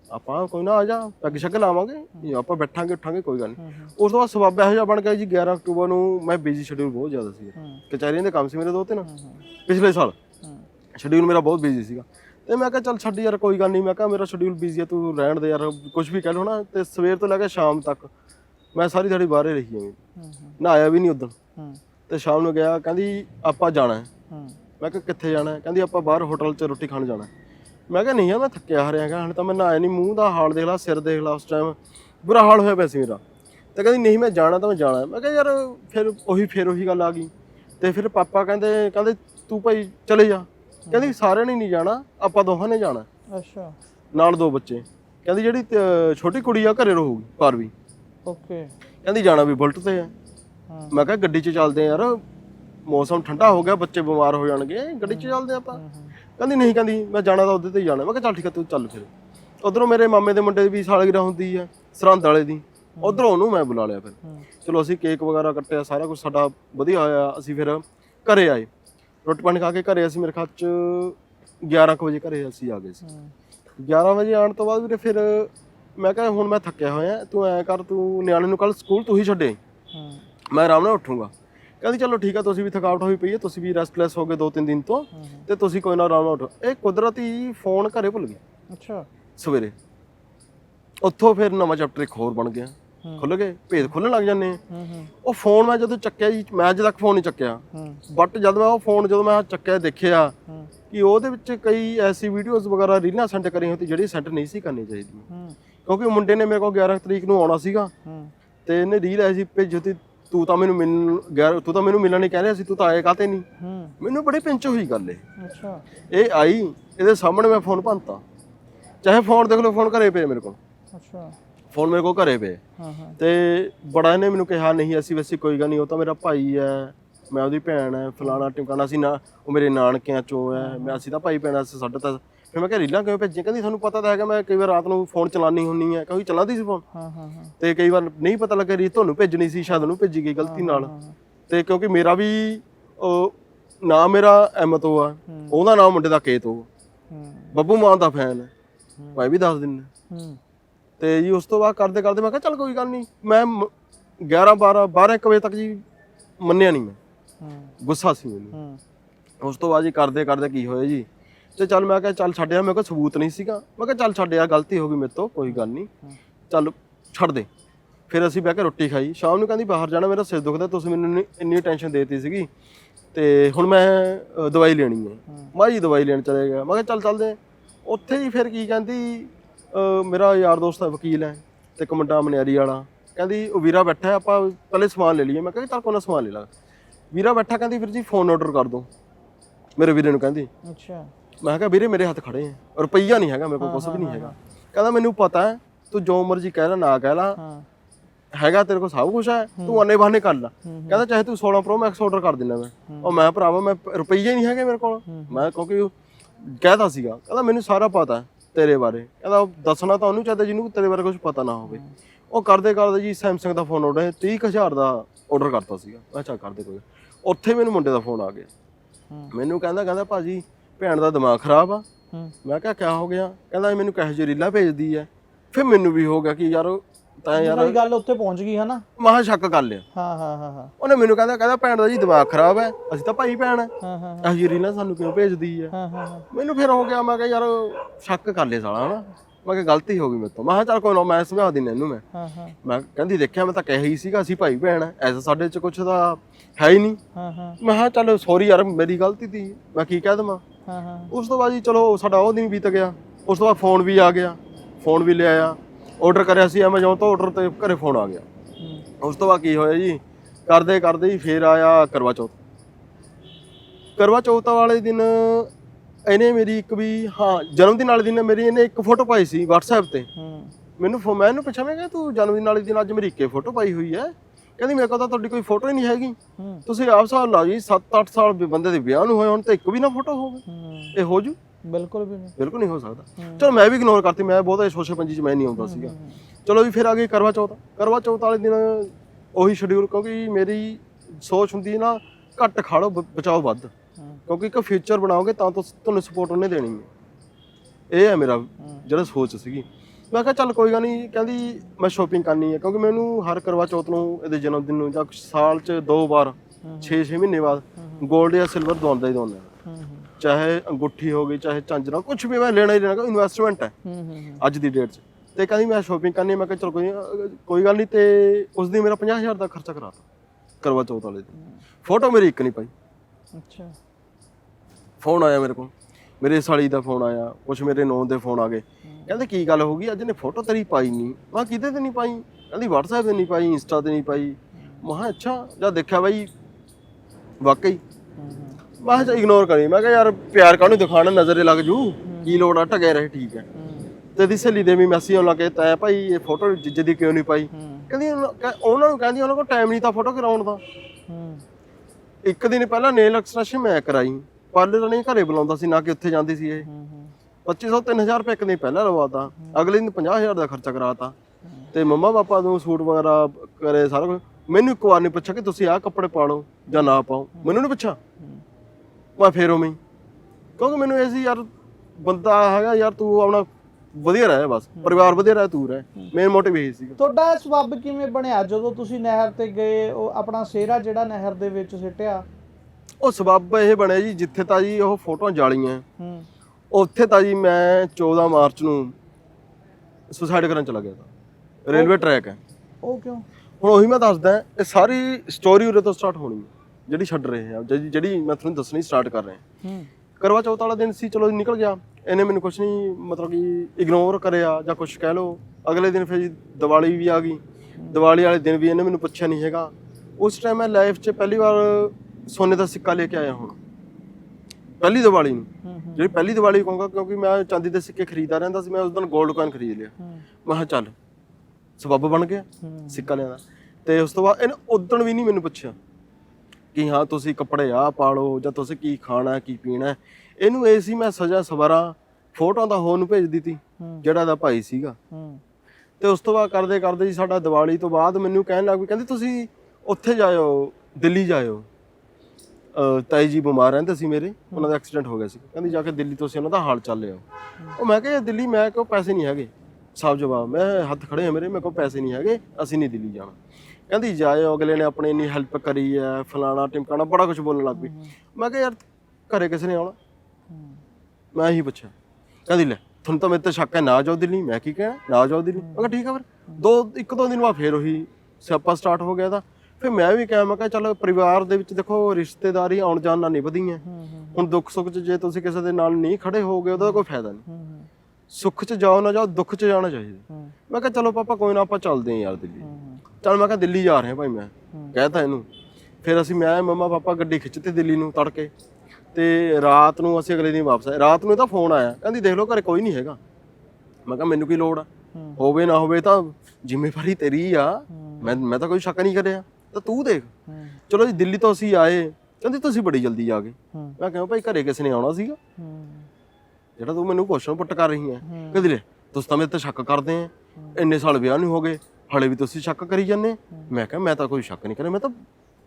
ਆਪਾਂ ਕੋਈ ਨਾ ਆ ਜਾ ਪੈਗ ਸ਼ੱਕ ਲਾਵਾਂਗੇ। ਜੀ ਆਪਾਂ ਬੈਠਾਂਗੇ ਉੱਠਾਂਗੇ ਕੋਈ ਗੱਲ ਨਹੀਂ। ਉਸ ਤੋਂ ਬਾਅਦ ਸਬੱਬ ਇਹੋ ਜਿਹਾ ਬਣ ਗਿਆ ਜੀ 11 ਅਕਤੂਬਰ ਨੂੰ ਮੈਂ ਬਿਜ਼ੀ ਸ਼ਡਿਊਲ ਬਹੁਤ ਜ਼ਿਆਦਾ ਸੀ ਕਚਹਿਰੀਆਂ ਦੇ ਕੰਮ ਸੀ ਮੇਰੇ ਦੋ ਤਿੰਨ। ਪਿਛਲੇ ਸਾਲ। ਸ਼ਡਿਊਲ ਮੇਰਾ ਬਹੁਤ ਬਿਜ਼ੀ ਸੀਗਾ। ਤੇ ਮੈਂ ਕਿਹਾ ਚੱਲ ਛੱਡ ਯਾਰ ਕੋਈ ਗੱਲ ਨਹੀਂ। ਮੈਂ ਕਿਹਾ ਮੇਰਾ ਸ਼ਡਿਊਲ ਬਿਜ਼ੀ ਹੈ ਤੂੰ ਰਹਿਣ ਦੇ ਯਾਰ। ਕੁਝ ਵੀ ਕਹਿ ਲਓ ਨਾ ਤੇ ਸਵੇਰ ਤੋਂ ਲੈ ਕੇ ਸ਼ਾਮ ਤੱਕ ਮੈਂ ਸਾਰੀ ਦਿਹਾੜੀ ਬਾਹਰੇ ਰਹੀ ਹੂੰ ਨਾ ਆਇਆ ਵੀ ਨਹੀਂ ਉਦੋਂ ਤੇ ਸ਼ਾਮ ਨੂੰ ਗਿਆ ਕਹਿੰਦੀ ਆਪਾਂ ਜਾਣਾ ਹੂੰ। ਮੈਂ ਕਿਹਾ ਕਿੱਥੇ ਜਾਣਾ ਹੈ? ਕਹਿੰਦੀ ਆਪਾਂ ਬਾਹਰ ਹੋਟਲ 'ਚ ਰੋਟੀ ਖਾਣ ਜਾਣਾ ਹੈ। ਮੈਂ ਕਿਹਾ ਨਹੀਂ ਆ ਮੈਂ ਥੱਕਿਆ ਹਾਰਿਆ ਹੈਗਾ ਹਣ ਤਾਂ ਮੈਂ ਨਹਾਇਆ ਨਹੀਂ। ਮੂੰਹ ਦਾ ਹਾਲ ਦੇਖ ਲਾ ਸਿਰ ਦੇਖ ਲਾ ਉਸ ਟਾਈਮ ਬੁਰਾ ਹਾਲ ਹੋਇਆ ਪਿਆ ਸੀ ਮੇਰਾ। ਤੇ ਕਹਿੰਦੀ ਨਹੀਂ ਮੈਂ ਜਾਣਾ ਤਾਂ ਮੈਂ ਜਾਣਾ ਹੈ। ਮੈਂ ਕਿਹਾ ਯਾਰ ਫਿਰ ਉਹੀ ਫਿਰ ਉਹੀ ਗੱਲ ਆ ਗਈ। ਤੇ ਫਿਰ ਪਾਪਾ ਕਹਿੰਦੇ ਕਹਿੰਦੇ ਤੂੰ ਭਾਈ ਚਲੇ ਜਾ। ਕਹਿੰਦੀ ਸਾਰਿਆਂ ਨੇ ਨਹੀਂ ਜਾਣਾ ਆਪਾਂ ਦੋਹਾਂ ਨੇ ਜਾਣਾ। ਅੱਛਾ। ਨਾਲ ਦੋ ਬੱਚੇ। ਕਹਿੰਦੀ ਜਿਹੜੀ ਛੋਟੀ ਕੁੜੀ ਆ ਘਰੇ ਰਹੂਗੀ ਪਾਰਵੀ। ਓਕੇ। ਕਹਿੰਦੀ ਜਾਣਾ ਵੀ ਬੁਲਟ ਤੇ ਹਾਂ। ਮੈਂ ਕਿਹਾ ਗੱਡੀ 'ਚ ਚੱਲਦੇ ਆ ਯਾਰ। ਮੌਸਮ ਠੰਡਾ ਹੋ ਗਿਆ, ਬੱਚੇ ਬਿਮਾਰ ਹੋ ਜਾਣਗੇ, ਗੱਡੀ 'ਚ ਚੱਲਦੇ ਆਪਾਂ। ਕਹਿੰਦੀ ਨਹੀਂ ਕਹਿੰਦੀ, ਮੈਂ ਜਾਣਾ ਤਾਂ ਉਹਦੇ ਤੇ ਹੀ ਜਾਣਾ। ਮੈਂ ਕਿਹਾ ਚੱਲ ਠੀਕ ਹੈ, ਤੂੰ ਚੱਲ ਫਿਰ। ਉਧਰੋਂ ਮੇਰੇ ਮਾਮੇ ਦੇ ਮੁੰਡੇ ਦੀ ਵੀ ਸਾਲਗਿਰਾ ਹੁੰਦੀ ਆ ਸਰਹੰਦ ਵਾਲੇ ਦੀ। ਉਧਰੋਂ ਉਹਨੂੰ ਮੈਂ ਬੁਲਾ ਲਿਆ ਫਿਰ। ਚਲੋ ਅਸੀਂ ਕੇਕ ਵਗੈਰਾ ਕੱਟਿਆ, ਸਾਰਾ ਕੁਝ ਸਾਡਾ ਵਧੀਆ ਹੋਇਆ। ਅਸੀਂ ਫਿਰ ਘਰੇ ਆਏ। ਰੋਟੀ ਪਾਣੀ ਖਾ ਕੇ ਘਰੇ ਅਸੀਂ, ਮੇਰੇ ਖਿਆਲ ਚ 11 ਕੁ ਵਜੇ ਘਰੇ ਅਸੀਂ ਆ ਗਏ ਸੀ। ਹੂੰ 11 ਵਜੇ ਆਉਣ ਤੋਂ ਬਾਅਦ ਵੀਰੇ ਫਿਰ ਮੈਂ ਕਿਹਾ, ਹੁਣ ਮੈਂ ਥੱਕਿਆ ਹੋਇਆ, ਤੂੰ ਐ ਕਰ, ਤੂੰ ਨਿਆਣੇ ਨੂੰ ਕੱਲ ਸਕੂਲ ਤੂੰ ਹੀ ਛੱਡੇ। ਮੈਂ ਆਰਾਮ ਨਾਲ ਉੱਠੂੰਗਾ। ਕਹਿੰਦੀ ਚਲੋ ਠੀਕ ਆ ਤੁਸੀਂ ਵੀ ਥਕਾਵਟ ਹੋਈ ਪਈ ਹੈ ਤੁਸੀਂ ਵੀ ਰੈਸਟਲੈਸ ਹੋ ਗਏ ਦੋ ਤਿੰਨ ਦਿਨ ਤੋਂ ਤੇ ਤੁਸੀਂ ਕੋਈ ਨਾ ਆਰਾਮ ਨਾਲ ਉੱਠੋ। ਇਹ ਕੁਦਰਤੀ ਫੋਨ ਘਰੇ ਭੁੱਲ ਗਈ ਅੱਛਾ। ਸਵੇਰੇ। ਉੱਥੋਂ ਫਿਰ ਨਵਾਂ ਚੈਪਟਰ ਇੱਕ ਹੋਰ ਬਣ ਗਿਆ। ਖੁੱਲ ਗਏ ਭੇਦ ਖੁੱਲਣ ਲੱਗ ਜਾਂਦੇ ਉਹ ਫੋਨ ਮੈਂ ਜਦੋਂ ਚੱਕਿਆ ਜੀ ਮੈਂ ਅੱਜ ਤੱਕ ਫੋਨ ਨਹੀਂ ਚੱਕਿਆ। ਬਟ ਜਦ ਮੈਂ ਉਹ ਫੋਨ ਜਦੋਂ ਮੈਂ ਚੱਕਿਆ ਦੇਖਿਆ ਕਿ ਉਹਦੇ ਵਿੱਚ ਕਈ ਐਸੀ ਵੀਡੀਓਜ਼ ਵਗੈਰਾ ਰੀਲਾਂ ਸੈਂਡ ਕਰੀਆਂ ਹੁੰਦੀ ਜਿਹੜੀ ਸੈਂਡ ਨਹੀਂ ਸੀ ਕਰਨੀ ਚਾਹੀਦੀ ਕਿਉਂਕਿ ਮੁੰਡੇ ਨੇ ਮੇਰੇ ਕੋਲ 11 ਤਰੀਕ ਨੂੰ ਆਉਣਾ ਸੀਗਾ ਤੇ ਇਹਨੇ ਰੀਲ ਐਸੀ ਭੇਜੀ ਤੀ ਤੂੰ ਤਾਂ ਮੈਨੂੰ ਮਿਲਣ ਤੂੰ ਤਾਂ ਮੈਨੂੰ ਮਿਲਣ ਨਹੀਂ ਕਹਿ ਰਿਹਾ ਸੀ ਤੂੰ ਤਾਂ ਆਏ ਕਾਤੇ ਨਹੀਂ? ਹੂੰ। ਮੈਨੂੰ ਬੜੀ ਪਿੰਚ ਹੋਈ ਗੱਲ ਇਹ। ਅੱਛਾ। ਇਹ ਆਈ ਇਹਦੇ ਸਾਹਮਣੇ ਮੈਂ ਫੋਨ ਭੰਨਤਾ। ਚਾਹੇ ਫੋਨ ਦੇਖ ਲਓ ਫੋਨ ਘਰੇ ਪਏ ਮੇਰੇ ਕੋਲ। ਅੱਛਾ। ਫੋਨ ਮੇਰੇ ਕੋਲ ਘਰੇ ਪਏ ਹਾਂ ਹਾਂ। ਤੇ ਬੜਾ ਇਹਨੇ ਮੈਨੂੰ ਕਿਹਾ ਨਹੀਂ ਅਸੀਂ ਵੈਸੇ ਕੋਈ ਗੱਲ ਨਹੀਂ ਉਹ ਤਾਂ ਮੇਰਾ ਭਾਈ ਹੈ। ਮੈਂ ਉਹਦੀ ਭੈਣ ਹੈ ਫਲਾਣਾ ਟਿਮਕਾਣਾ ਸੀ ਨਾ ਉਹ ਮੇਰੇ ਨਾਨਕਿਆਂ ਚੋਂ ਹੈ। ਮੈਂ ਅਸੀਂ ਤਾਂ ਭਾਈ ਭੈਣਾਂ ਸਾਡਾ ਤਾਂ ਫਿਰ ਮੈਂ ਕਿਹਾ ਰੀਲਾਂ ਕਿਵੇਂ ਭੇਜੀਆਂ? ਕਹਿੰਦੀ ਤੁਹਾਨੂੰ ਪਤਾ ਤਾਂ ਹੈਗਾ ਮੈਂ ਕਈ ਵਾਰ ਰਾਤ ਨੂੰ ਫੋਨ ਚਲਾਨੀ ਹੁੰਨੀ ਹੈ। ਕਿਉਂਕਿ ਚਲਾਉਂਦੀ ਸੀ ਫੋਨ ਹਾਂ ਹਾਂ ਹਾਂ। ਤੇ ਕਈ ਵਾਰ ਨਹੀਂ ਪਤਾ ਲੱਗਿਆ ਰੀ ਤੁਹਾਨੂੰ ਭੇਜਣੀ ਸੀ ਸ਼ਾਇਦ ਉਹਨੂੰ ਭੇਜੀ ਗਈ ਗਲਤੀ ਨਾਲ। ਤੇ ਕਿਉਂਕਿ ਮੇਰਾ ਵੀ ਉਹ ਨਾਮ ਮੇਰਾ ਐਮਤੋ ਆ ਉਹਦਾ ਨਾਮ ਮੁੰਡੇ ਦਾ ਕੇਤੋ ਹੂੰ। ਬੱਬੂ ਮਾਨ ਦਾ ਫੈਨ ਹੈ। ਮੈਂ ਵੀ ਦੱਸ ਹੂੰ। ਤੇ ਜੀ ਉਸ ਤੋਂ ਬਾਅਦ ਕਰਦੇ ਕਰਦੇ ਮੈਂ ਕਿਹਾ ਚੱਲ ਕੋਈ ਗੱਲ ਨਹੀਂ। ਮੈਂ ਮ- 11 12 12 1 ਵਜੇ ਤੱਕ ਜੀ ਮੰਨਿਆ ਨਹੀਂ ਮੈਂ। ਗੁੱਸਾ ਸੀ ਮੈਨੂੰ। ਉਸ ਤੋਂ ਬਾਅਦ ਜੀ ਕਰਦੇ ਕਰਦੇ ਕੀ ਹੋਇਆ ਜੀ? ਤੇ ਚੱਲ ਮੈਂ ਕਿਹਾ ਚੱਲ ਛੱਡਿਆ ਮੇਰੇ ਕੋਲ ਸਬੂਤ ਨਹੀਂ ਸੀਗਾ। ਮੈਂ ਕਿਹਾ ਚੱਲ ਛੱਡਿਆ ਗਲਤੀ ਹੋ ਗਈ ਮੇਰੇ ਤੋਂ ਕੋਈ ਗੱਲ ਨਹੀਂ। ਚੱਲ ਛੱਡ ਦੇ। ਫਿਰ ਅਸੀਂ ਬਹਿ ਕੇ ਰੋਟੀ ਖਾਈ। ਸ਼ਾਮ ਨੂੰ ਕਹਿੰਦੀ ਬਾਹਰ ਜਾਣਾ ਮੇਰਾ ਸਿਰ ਦੁਖਦਾ ਤੁਸੀਂ ਮੈਨੂੰ ਇੰਨੀ- ਇੰਨੀ ਟੈਨਸ਼ਨ ਦੇਤੀ ਸੀਗੀ। ਤੇ ਹੁਣ ਮੈਂ ਅ, ਦਵਾਈ ਲੈਣੀ ਹੈ। ਮੈਂ ਜੀ ਦਵਾਈ ਲੈਣ ਚਲੇ ਗਿਆ। ਮੈਂ ਕਿਹਾ ਚੱਲ ਚੱਲਦੇ ਹਾਂ। ਉੱਥੇ ਹੀ ਫਿਰ ਕੀ ਕਹਿੰਦੀ ਅ, ਮੇਰਾ ਯਾਰ ਦੋਸਤ ਹੈ ਵਕੀਲ ਹੈ ਤੇ ਇੱਕ ਮੁੰਡਾ ਮਨਿਆਰੀ ਵਾਲਾ। ਕਹਿੰਦੀ ਉਹ ਵੀਰਾ ਬੈਠਾ ਹੈ, ਆਪਾਂ ਪਹਿਲੇ ਸਮਾਨ ਲੈ ਲਈਏ। ਮੈਂ ਕਿਹਾ ਚੱਲ ਕੋਈ ਨਾ ਸਮਾਨ ਲੈ ਲਾ। ਵੀਰਾ ਬੈਠਾ ਕਹਿੰਦੀ ਫਿਰ ਜੀ ਫੋਨ ਆਰਡਰ ਕਰ ਦੋ। ਮੇਰੇ ਵੀਰੇ ਨੂੰ ਕਹਿੰਦੀ। ਅੱਛਾ। ਮੈਂ ਕਿਹਾ ਵੀਰੇ ਮੇਰੇ ਹੱਥ ਖੜੇ ਆ ਰੁਪਈਆ ਨਹੀਂ ਹੈਗਾ ਮੇਰੇ ਕੋਲ ਕੁਝ ਵੀ ਨਹੀਂ ਹੈਗਾ। ਕਹਿੰਦਾ ਮੈਨੂੰ ਪਤਾ ਹੈ ਤੂੰ ਜੋ ਮਰਜ਼ੀ ਕਹਿ ਲੈ ਨਾ ਕਹਿ ਲੈ। ਹਾਂ। ਹੈਗਾ ਤੇਰੇ ਕੋਲ ਸਭ ਕੁਝ ਹੈ ਤੂੰ ਅੰਨੇ ਬਹਾਨੇ ਕਰ ਲੈ। ਕਹਿੰਦਾ ਚਾਹੇ ਤੂੰ 16 ਪ੍ਰੋ ਮੈਕਸ ਆਰਡਰ ਕਰ ਦਿੰਦਾ ਮੈਂ। ਉਹ ਮੈਂ ਭਰਾਵਾ ਮੈਂ ਰੁਪਈਏ ਨਹੀਂ ਹੈਗੇ ਮੇਰੇ ਕੋਲ। ਮੈਂ ਕਿਉਂਕਿ ਕਹਿਦਾ ਸੀਗਾ ਕਹਿੰਦਾ ਮੈਨੂੰ ਸਾਰਾ ਪਤਾ ਹੈ ਤੇਰੇ ਬਾਰੇ। ਕਹਿੰਦਾ ਦੱਸਣਾ ਤਾਂ ਉਹਨੂੰ ਚਾਹੀਦਾ ਜਿਹਨੂੰ ਤੇਰੇ ਬਾਰੇ ਕੁਝ ਪਤਾ ਨਾ ਹੋਵੇ। ਉਹ ਕਰਦੇ ਕਰਦੇ ਜੀ ਸੈਮਸੰਗ ਦਾ ਫੋਨ ਆਰਡਰ 30000 ਦਾ ਆਰਡਰ ਕਰਤਾ ਸੀਗਾ। ਮੈਂ ਚੱਲ ਕਰਦੇ ਕੋਈ। ਉੱਥੇ ਮੈਨੂੰ ਮੁੰਡੇ ਦਾ ਫੋਨ ਆ ਗਿਆ। ਹੂੰ। ਮੈਨੂੰ ਕਹਿੰਦਾ ਕਹਿੰਦਾ ਭਾਜੀ ਭੈਣ ਦਾ ਦਿਮਾਗ ਖਰਾਬ ਆ। ਮੈਂ ਕਿਹਾ ਕਿਆ ਹੋ ਗਿਆ? ਕਹਿੰਦਾ ਇਹ ਮੈਨੂੰ ਕਹੇ ਜਿਹੀ ਰੀਲਾਂ ਭੇਜਦੀ ਹੈ ਫਿਰ ਮੈਨੂੰ ਵੀ ਹੋ ਗਿਆ ਕਿ ਯਾਰ ਤਾਂ ਯਾਰ ਸਾਰੀ ਗੱਲ ਉੱਥੇ ਪਹੁੰਚ ਗਈ ਹਨਾ? ਮਹਾ ਸ਼ੱਕ ਕਰ ਲਿਆ। ਹਾਂ ਹਾਂ ਹਾਂ ਹਾਂ। ਉਹਨੇ ਮੈਨੂੰ ਕਹਿੰਦਾ ਕਹਿੰਦਾ ਭੈਣ ਦਾ ਜੀ ਦਿਮਾਗ ਖਰਾਬ ਹੈ ਅਸੀਂ ਤਾਂ ਭਾਈ ਭੈਣ ਹੈ ਹਾਂ ਹਾਂ। ਇਹ ਜਿਹੀ ਰੀਲਾਂ ਸਾਨੂੰ ਕਿਉਂ ਭੇਜਦੀ ਹਾਂ ਹਾਂ ਹਾਂ। ਮੈਨੂੰ ਫਿਰ ਹੋ ਗਿਆ ਮੈਂ ਕਿਹਾ ਯਾਰ ਸ਼ੱਕ ਕਰ ਲਿਆ ਸਾਲਾ ਹਨਾ? ਮੈਂ ਕਿਹਾ ਗਲਤੀ ਹੋ ਗਈ ਮੇਰੇ ਤੋਂ। ਮੈਂ ਕਿਹਾ ਚੱਲ ਕੋਈ ਨਾ ਮੈਂ ਸਮਝਾ ਦਿੰਦਾ ਇਹਨੂੰ ਮੈਂ। ਹਾਂ ਹਾਂ। ਮੈਂ ਕਹਿੰਦੀ ਦੇਖਿਆ ਮੈਂ ਤਾਂ ਕਹਿ ਹੀ ਸੀਗਾ ਅਸੀਂ ਭਾਈ ਭੈਣ ਐ। ਐਸਾ ਸਾਡੇ ਚ ਕੁਛ ਤਾਂ ਹੈ ਹੀ ਨਹੀਂ। ਹਾਂ ਹਾਂ। ਮੈਂ ਕਿਹਾ ਚੱਲ ਸੌਰੀ ਯਾਰ ਮੇਰੀ ਗਲਤੀ ਸੀ ਮੈਂ ਕੀ ਕਹਿ ਦਵਾਂ? ਹਾਂ ਹਾਂ। ਉਸ ਤੋਂ ਬਾਅਦ ਜੀ ਚਲੋ ਸਾਡਾ ਉਹ ਦਿਨ ਬੀਤ ਗਿਆ। ਉਸ ਤੋਂ ਬਾਅਦ ਫੋਨ ਵੀ ਆ ਗਿਆ। ਫੋਨ ਵੀ ਲਿਆਇਆ। ਆਰਡਰ ਕਰਿਆ ਸੀ ਐਮਾਜ਼ੋਨ ਤੋਂ ਆਰਡਰ ਤੇ ਘਰੇ ਫੋਨ ਆ ਗਿਆ। ਉਸ ਤੋਂ ਬਾਅਦ ਕੀ ਹੋਇਆ ਜੀ? ਕਰਦੇ ਕਰਦੇ ਹੀ ਫੇਰ ਆਇਆ ਕਰਵਾ ਚੌਥ। ਕਰਵਾ ਚੌਥ ਵਾਲੇ ਦਿਨ ਇਹਨੇ ਮੇਰੀ ਇੱਕ ਵੀ ਹਾਂ ਜਨਮ ਦਿਨ ਵਾਲੇ ਦਿਨ ਮੇਰੀ ਇਹਨੇ ਇੱਕ ਫੋਟੋ ਪਾਈ ਸੀ WhatsApp ਤੇ। ਮੈਨੂੰ ਮੈਂ ਇਹਨੂੰ ਪੁੱਛਿਆ ਮੈਂ ਕਿਹਾ ਤੂੰ ਜਨਮ ਦਿਨ ਵਾਲੇ ਦਿਨ ਅੱਜ ਮੇਰੀ ਇੱਕੇ ਫੋਟੋ ਪਾਈ ਹੋਈ ਹੈ। ਕਹਿੰਦੀ ਮੇਰੇ ਕੋਲ ਤਾਂ ਤੁਹਾਡੀ ਕੋਈ ਫੋਟੋ ਹੀ ਨਹੀਂ ਹੈਗੀ। ਹੂੰ। ਤੁਸੀਂ ਆਪ ਹਿਸਾਬ ਲਾਓ ਜੀ 7-8 ਸਾਲ ਵੀ ਬੰਦੇ ਦੇ ਵਿਆਹ ਨੂੰ ਹੋਏ ਹੁਣ ਤਾਂ ਇੱਕ ਵੀ ਨਾ ਫੋਟੋ ਹੋਵੇ। ਹੂੰ। ਇਹ ਹੋ ਜੂ। ਬਿਲਕੁਲ ਵੀ ਨਹੀਂ। ਬਿਲਕੁਲ ਨਹੀਂ ਹੋ ਸਕਦਾ। ਚਲੋ ਮੈਂ ਵੀ ਇਗਨੋਰ ਕਰਤੀ। ਮੈਂ ਬਹੁਤ ਸੋਸ਼ਲ ਪੰਜੀ ਚ ਮੈਂ ਨਹੀਂ ਆਉਂਦਾ ਸੀਗਾ। ਚਲੋ ਜੀ ਫਿਰ ਆ ਗਈ ਕਰਵਾ ਚੌਥ। ਕਰਵਾ ਚੌਥ ਵਾਲੇ ਦਿਨ ਉਹੀ ਸ਼ਡਿਊਲ ਕਿਉਂਕਿ ਮੇਰੀ ਸੋਚ ਹੁੰਦੀ ਨਾ ਘੱਟ ਖਾੜੋ ਬ- ਬਚਾਓ ਵੱਧ। ਹੂੰ। ਕਿਉਂਕਿ ਇੱਕ ਫਿਊਚਰ ਬਣਾਓਗੇ ਤਾਂ ਤੁਸ- ਤੁਹਾਨੂੰ ਸਪੋਰਟ ਉਹਨੇ ਦੇਣੀ ਹੈ। ਇਹ ਹੈ ਮੇਰਾ ਜਿਹੜਾ ਸੋਚ ਸੀਗੀ। ਮੈਂ ਕਿਹਾ ਚੱਲ ਕੋਈ ਗੱਲ ਨਹੀਂ ਕਹਿੰਦੀ ਮੈਂ ਸ਼ਾਪਿੰਗ ਕਰਨੀ ਹੈ ਕਿਉਂਕਿ ਮੈਨੂੰ ਹਰ ਕਰਵਾ ਚੌਥ ਨੂੰ ਇਹਦੇ ਜਨਮ ਦਿਨ ਨੂੰ ਜਾਂ ਸਾਲ 'ਚ ਦੋ ਵਾਰ 6-6 ਮਹੀਨੇ ਬਾਅਦ 골ਡ ਜਾਂ ਸਿਲਵਰ ਦਵਾਉਂਦਾ ਹੀ ਦਵਾਉਂਦਾ। ਚਾਹੇ ਅੰਗੂਠੀ ਹੋ ਗਈ ਚਾਹੇ ਝਾਂਜਰਾਂ ਕੁਝ ਵੀ ਮੈਂ ਲੈਣਾ ਹੀ ਲੈਣਾ ਇਨਵੈਸਟਮੈਂਟ ਹੈ ਅੱਜ ਦੀ ਡੇਟ 'ਚ। ਤੇ ਕਹਿੰਦੀ ਮੈਂ ਸ਼ਾਪਿੰਗ ਕਰਨੀ ਹੈ। ਮੈਂ ਕਿਹਾ ਚਲ ਕੋਈ ਕੋਈ ਗੱਲ ਨਹੀਂ ਤੇ ਉਸ ਦੀ ਮੇਰਾ 50000 ਦਾ ਖਰਚਾ ਕਰਾਤਾ ਕਰਵਾ ਚੌਥ ਵਾਲੇ ਦਿਨ। ਫੋਟੋ ਮੇਰੀ ਇੱਕ ਨਹੀਂ ਪਾਈ। ਅੱਛਾ। ਫੋਨ ਆਇਆ ਮੇਰੇ ਕੋਲ। ਮੇਰੇ ਸਾਲੀ ਦਾ ਫੋਨ ਆਇਆ, ਕੁਛ ਮੇਰੇ ਨੌਨ ਦੇ ਫੋਨ ਆ ਗਏ। ਕਹਿੰਦੇ, ਕੀ ਗੱਲ ਹੋ ਗਈ? ਅੱਜ ਨੇ ਫੋਟੋ ਤੇਰੀ ਪਾਈ ਨਹੀਂ ਮੈਂ ਕਿਤੇ ਤੇ ਨਹੀਂ ਪਾਈ? ਕਹਿੰਦੀ, WhatsApp ਤੇ ਨਹੀਂ ਪਾਈ ਇੰਸਟਾ ਤੇ ਨਹੀਂ ਪਾਈ। ਮੈਂ ਅੱਛਾ ਜਦ ਦੇਖਿਆ ਬਾਈ, ਵਾਕਈ? ਮੈਂ ਕਿਹਾ ਇਗਨੋਰ ਕਰੀ। ਮੈਂ ਕਿਹਾ, ਯਾਰ, ਪਿਆਰ ਕਾਹਨੂੰ ਦਿਖਾਣਾ ਨਜ਼ਰੇ ਲੱਗ ਜੂ। ਕੀ ਲੋੜ ਆ? ਟਕੇ ਰਹੇ, ਠੀਕ ਹੈ। ਤੇ ਦੀ ਸਹੇਲੀ ਦੇ ਵੀ ਮੈਸੇਜ ਆਉਣ ਲੱਗੇ, ਤੈਂ ਭਾਈ, ਇਹ ਫੋਟੋ ਜਿੱਜੇ ਦੀ ਕਿਉਂ ਨਹੀਂ ਪਾਈ? ਕਹਿੰਦੀ, ਉਹਨਾਂ ਨੂੰ ਕਹਿੰਦੀ, ਉਹਨਾਂ ਕੋਲ ਟਾਈਮ ਨਹੀਂ ਤਾਂ ਫੋਟੋ ਕਰਾਉਣ ਦਾ। ਇੱਕ ਦਿਨ ਪਹਿਲਾਂ ਨੇਲ ਐਕਸਟ੍ਰੈਸ਼ਨ ਮੈਂ ਕਰਾਈ। ਪਾਰਲਰ ਨਹੀਂ ਘਰੇ ਬੁਲਾਉਂਦਾ ਸੀ ਨਾ ਕਿ ਉੱਥੇ ਜਾਂਦੀ ਸੀ ਇਹ। ਹੂੰ ਹੂੰ। 2500 3000 ਰੁਪਏ ਇੱਕ ਦਿਨ ਪਹਿਲਾਂ ਲਵਾਤਾ। ਅਗਲੇ ਦਿਨ 50000 ਦਾ ਖਰਚਾ ਕਰਾਤਾ। ਤੇ ਮੰਮਾ ਪਾਪਾ ਨੂੰ ਸੂਟ ਵਗੈਰਾ ਕਰੇ ਸਾਰਾ ਕੁਝ ਮੈਨੂੰ ਇੱਕ ਵਾਰ ਨਹੀਂ ਪੁੱਛਿਆ ਕਿ ਤੁਸੀਂ ਆਹ ਕੱਪੜੇ ਪਾ ਲਓ ਜਾਂ ਨਾ ਪਾਓ। ਮੈਨੂੰ ਨਹੀਂ ਪੁੱਛਿਆ। ਮੈਂ ਫੇਰ ਉਵੇਂ ਹੀ। ਕਿਉਂਕਿ ਮੈਨੂੰ ਇਹ ਸੀ ਯਾਰ ਬੰਦਾ ਹੈਗਾ ਯਾਰ ਤੂੰ ਆਪਣਾ ਵਧੀਆ ਰਹਿ ਬਸ। ਪਰਿਵਾਰ ਵਧੀਆ ਰਹਿ ਤੂੰ ਰਹਿ। ਮੇਨ ਮੋਟਿਵ ਇਹ ਸੀਗਾ। ਤੁਹਾਡਾ ਸਬੱਬ ਕਿਵੇਂ ਬਣਿਆ? ਜਦੋਂ ਤੁਸੀਂ ਨਹਿਰ ਤੇ ਗਏ ਉਹ ਆਪਣਾ ਸੇਰਾ ਜਿਹੜਾ ਨਹਿਰ ਦੇ ਵਿੱਚ ਸਿੱਟਿਆ ਉਹ ਸਬੱਬ ਇਹ ਬਣਿਆ ਜੀ ਜਿੱਥੇ ਤਾਂ ਜੀ ਉਹ ਫੋਟੋਆਂ ਜਾਲੀਆਂ। ਹੂੰ। ਉੱਥੇ ਤਾਂ ਜੀ ਮੈਂ 14 ਮਾਰਚ ਨੂੰ ਸੁਸਾਈਡ ਕਰਨ ਚਲਾ ਗਿਆ ਤਾਂ। ਰੇਲਵੇ ਟਰੈਕ ਹੈ। ਉਹ ਕਿਉਂ? ਹੁਣ ਉਹੀ ਮੈਂ ਦੱਸਦਾ ਇਹ ਸਾਰੀ ਸਟੋਰੀ ਉਰੇ ਤੋਂ ਸਟਾਰਟ ਹੋਣੀ ਹੈ ਜਿਹੜੀ ਛੱਡ ਰਹੇ ਆ ਜਿਹੜੀ ਮੈਂ ਤੁਹਾਨੂੰ ਦੱਸਣੀ ਸਟਾਰਟ ਕਰ ਰਿਹਾ। ਹੂੰ। ਕਰਵਾ ਚੌਥ ਵਾਲਾ ਦਿਨ ਸੀ ਚਲੋ ਨਿਕਲ ਗਿਆ। ਇਹਨੇ ਮੈਨੂੰ ਕੁਝ ਨਹੀਂ ਮਤਲਬ ਕਿ ਇਗਨੋਰ ਕਰਿਆ ਜਾਂ ਕੁਝ ਕਹਿ ਲਓ। ਅਗਲੇ ਦਿਨ ਫਿਰ ਜੀ ਦੀਵਾਲੀ ਵੀ ਆ ਗਈ। ਦੀਵਾਲੀ ਵਾਲੇ ਦਿਨ ਵੀ ਇਹਨੇ ਮੈਨੂੰ ਪੁੱਛਿਆ ਨਹੀਂ ਹੈਗਾ। ਉਸ ਟਾਈਮ ਮੈਂ ਲਾਈਫ 'ਚ ਪਹਿਲੀ ਵਾਰ ਸੋਨੇ ਦਾ ਸਿੱਕਾ ਲੈ ਕੇ ਆਇਆ ਹੁਣ। ਪਹਿਲੀ ਦੀਵਾਲੀ ਨੂੰ। ਜਿਹੜੀ ਪਹਿਲੀ ਦੀਵਾਲੀ ਕਹੂੰਗਾ ਕਿਉਂਕਿ ਮੈਂ ਚਾਂਦੀ ਦੇ ਸਿੱਕੇ ਖਰੀਦਦਾ ਰਹਿੰਦਾ ਸੀ ਮੈਂ ਉਸ ਦਿਨ 골ਡ ਕੋਇਨ ਖਰੀਦ ਲਿਆ। ਮੈਂ ਕਿਹਾ ਚੱਲ ਸਬੱਬ ਬਣ ਗਿਆ ਸਿੱਕਾ ਲਿਆਂਦਾ ਤੇ ਉਸ ਤੋਂ ਬਾਅਦ ਇਹਨੇ ਉਦਣ ਵੀ ਨਹੀਂ ਮੈਨੂੰ ਪੁੱਛਿਆ ਕਿ ਹਾਂ ਤੁਸੀਂ ਕੱਪੜੇ ਆ ਪਾ ਲਓ ਜਾਂ ਤੁਸੀਂ ਕੀ ਖਾਣਾ ਕੀ ਪੀਣਾ। ਇਹਨੂੰ ਇਹ ਸੀ ਮੈਂ ਸਜਾ ਸਵਾਰਾ ਫੋਟੋਆਂ ਦਾ ਹੋਰ ਨੂੰ ਭੇਜ ਦਿੱਤੀ ਜਿਹੜਾ ਦਾ ਭਾਈ ਸੀਗਾ। ਤੇ ਉਸ ਤੋਂ ਬਾਅਦ ਕਰਦੇ ਕਰਦੇ ਜੀ ਸਾਡਾ ਦੀਵਾਲੀ ਤੋਂ ਬਾਅਦ ਮੈਨੂੰ ਕਹਿਣ ਲੱਗ ਪਈ ਕਹਿੰਦੀ ਤੁਸੀਂ ਉੱਥੇ ਜਾਇਓ ਦਿੱਲੀ ਜਾਇਓ। ਤਾਈ ਜੀ ਬਿਮਾਰ ਰਹਿੰਦੇ ਸੀ ਮੇਰੇ, ਉਹਨਾਂ ਦਾ ਐਕਸੀਡੈਂਟ ਹੋ ਗਿਆ ਸੀ। ਕਹਿੰਦੀ ਜਾ ਕੇ ਦਿੱਲੀ ਤੁਸੀਂ ਉਹਨਾਂ ਦਾ ਹਾਲ ਚੱਲ ਲਿਆ ਉਹ ਮੈਂ ਕਿਹਾ ਯਾਰ ਦਿੱਲੀ ਮੈਂ ਕਿਉਂ ਪੈਸੇ ਨਹੀਂ ਹੈਗੇ? ਸਾਫ਼ ਜਵਾਬ, ਮੈਂ ਹੱਥ ਖੜੇ ਆ ਮੇਰੇ ਮੇਰੇ ਕੋਲ ਪੈਸੇ ਨਹੀਂ ਹੈਗੇ, ਅਸੀਂ ਨਹੀਂ ਦਿੱਲੀ ਜਾਣਾ। ਕਹਿੰਦੀ, ਜਾਇਓ, ਅਗਲੇ ਨੇ ਆਪਣੇ ਇੰਨੀ ਹੈਲਪ ਕਰੀ ਹੈ, ਫਲਾਣਾ, ਟਿਮਕਾਣਾ, ਬੜਾ ਕੁਝ ਬੋਲਣ ਲੱਗ ਪਈ। ਮੈਂ ਕਿਹਾ, ਯਾਰ, ਘਰੇ ਕਿਸ ਨੇ ਆਉਣਾ? ਮੈਂ ਹੀ ਪੁੱਛਿਆ। ਕਹਿੰਦੀ, ਲੈ, ਤੁਹਾਨੂੰ ਤਾਂ ਮੇਰੇ ਤੇ ਸ਼ੱਕ ਹੈ, ਨਾ ਜਾਓ ਦਿੱਲੀ। ਮੈਂ ਕੀ ਕਹਿਣਾ? ਨਾ ਜਾਓ ਦਿੱਲੀ। ਮੈਂ ਕਿਹਾ, ਠੀਕ ਆ ਫਿਰ, ਦੋ, ਇੱਕ ਦੋ ਦਿਨ ਬਾਅਦ ਫੇਰ ਉਹੀ ਸਿਆਪਾ ਸਟਾਰਟ ਹੋ ਗਿਆ ਤਾਂ ਫਿਰ ਮੈਂ ਵੀ ਕਿਹਾ ਮੈਂ ਕਿਹਾ ਚਲੋ ਪਰਿਵਾਰ ਦੇ ਵਿੱਚ ਦੇਖੋ ਰਿਸ਼ਤੇਦਾਰੀ ਆਉਣ ਜਾਣ ਨਾਲ ਨਿਭਦੀਆਂ ਹੂੰ ਹੂੰ। ਹੁਣ ਦੁੱਖ ਸੁੱਖ 'ਚ ਜੇ ਤੁਸੀਂ ਕਿਸੇ ਦੇ ਨਾਲ ਨਹੀਂ ਖੜੇ ਹੋਗੇ ਉਹਦਾ ਕੋਈ ਫਾਇਦਾ ਨਹੀਂ। ਸੁੱਖ 'ਚ ਜਾਓ ਨਾ ਜਾਓ ਦੁੱਖ 'ਚ ਜਾਣਾ ਚਾਹੀਦਾ। ਮੈਂ ਕਿਹਾ ਚਲੋ ਪਾਪਾ ਕੋਈ ਨਾ ਆਪਾਂ ਚੱਲਦੇ ਹਾਂ ਯਾਰ ਦਿੱਲੀ। ਚਲ ਮੈਂ ਕਿਹਾ ਦਿੱਲੀ ਜਾ ਰਹੇ ਭਾਈ ਮੈਂ। ਕਹਿਤਾ ਇਹਨੂੰ। ਫਿਰ ਅਸੀਂ ਮੈਂ ਮੰਮਾ ਪਾਪਾ ਗੱਡੀ ਖਿੱਚਤੇ ਦਿੱਲੀ ਨੂੰ ਤੜਕੇ। ਤੇ ਰਾਤ ਨੂੰ ਅਸੀਂ ਅਗਲੇ ਦਿਨ ਵਾਪਸ ਆਏ। ਰਾਤ ਨੂੰ ਇਹਦਾ ਫੋਨ ਆਇਆ। ਕਹਿੰਦੀ ਦੇਖ ਲਓ ਘਰੇ ਕੋਈ ਨਹੀਂ ਹੈਗਾ। ਮੈਂ ਕਿਹਾ ਮੈਨੂੰ ਕੀ ਲੋੜ ਆ। ਹੋਵੇ ਨਾ ਹੋਵੇ ਤਾਂ ਜ਼ਿੰਮੇਵਾਰੀ ਤੇਰੀ ਆ। ਮੈਂ ਮੈਂ ਤਾਂ ਕੋਈ ਸ਼ੱਕ ਨਹੀਂ ਕਰਿਆ। ਤਾਂ ਤੂੰ ਦੇਖ। ਚਲੋ ਜੀ ਦਿੱਲੀ ਤੋਂ ਅਸੀਂ ਆਏ ਕਹਿੰਦੀ ਤੁਸੀਂ ਬੜੀ ਜਲਦੀ ਆ ਗਏ। ਮੈਂ ਕਿਹਾ ਭਾਈ ਘਰੇ ਕਿਸ ਨੇ ਆਉਣਾ ਸੀਗਾ। ਜਿਹੜਾ ਤੂੰ ਮੈਨੂੰ ਕੁਐਸਚਨ ਪੁੱਟ ਕਰ ਰਹੀ ਹੈ। ਕਦੀ ਰੇ ਤੁਸੀਂ ਤਾਂ ਮੇਰੇ ਤੇ ਸ਼ੱਕ ਕਰਦੇ ਆ ਇੰਨੇ ਸਾਲ ਵਿਆਹ ਨਹੀਂ ਹੋ ਗਏ ਹਲੇ ਵੀ ਤੁਸੀਂ ਸ਼ੱਕ ਕਰੀ ਜਾਂਦੇ। ਮੈਂ ਕਿਹਾ ਮੈਂ ਤਾਂ ਕੋਈ ਸ਼ੱਕ ਨਹੀਂ ਕਰਿਆ ਮੈਂ ਤਾਂ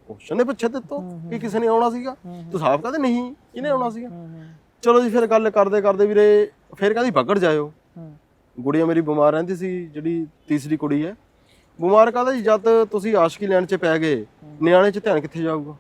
ਕੁਐਸਚਨ ਨੇ ਪੁੱਛਿਆ ਦਿੱਤੋ ਕਿ ਕਿਸੇ ਨੇ ਆਉਣਾ ਸੀਗਾ। ਤੂੰ ਸਾਫ਼ ਕਹਦੇ ਨਹੀਂ ਕਿਹਨੇ ਆਉਣਾ ਸੀਗਾ? ਚਲੋ ਜੀ ਫਿਰ ਗੱਲ ਕਰਦੇ ਕਰਦੇ ਵੀਰੇ ਫਿਰ ਕਹਿੰਦੀ ਪਕੜ ਜਾਇਓ। ਗੁੜੀਆ ਮੇਰੀ ਬਿਮਾਰ ਰਹਿੰਦੀ ਸੀ ਜਿਹੜੀ ਤੀਸਰੀ ਕੁੜੀ ਹੈ। ਬਿਮਾਰ ਕਾਹਦਾ ਜੀ, ਜਦ ਤੁਸੀਂ ਆਸ਼ਕੀ ਲੈਣ 'ਚ ਪੈ ਗਏ, ਨਿਆਣੇ 'ਚ ਧਿਆਨ ਕਿੱਥੇ ਜਾਊਗਾ?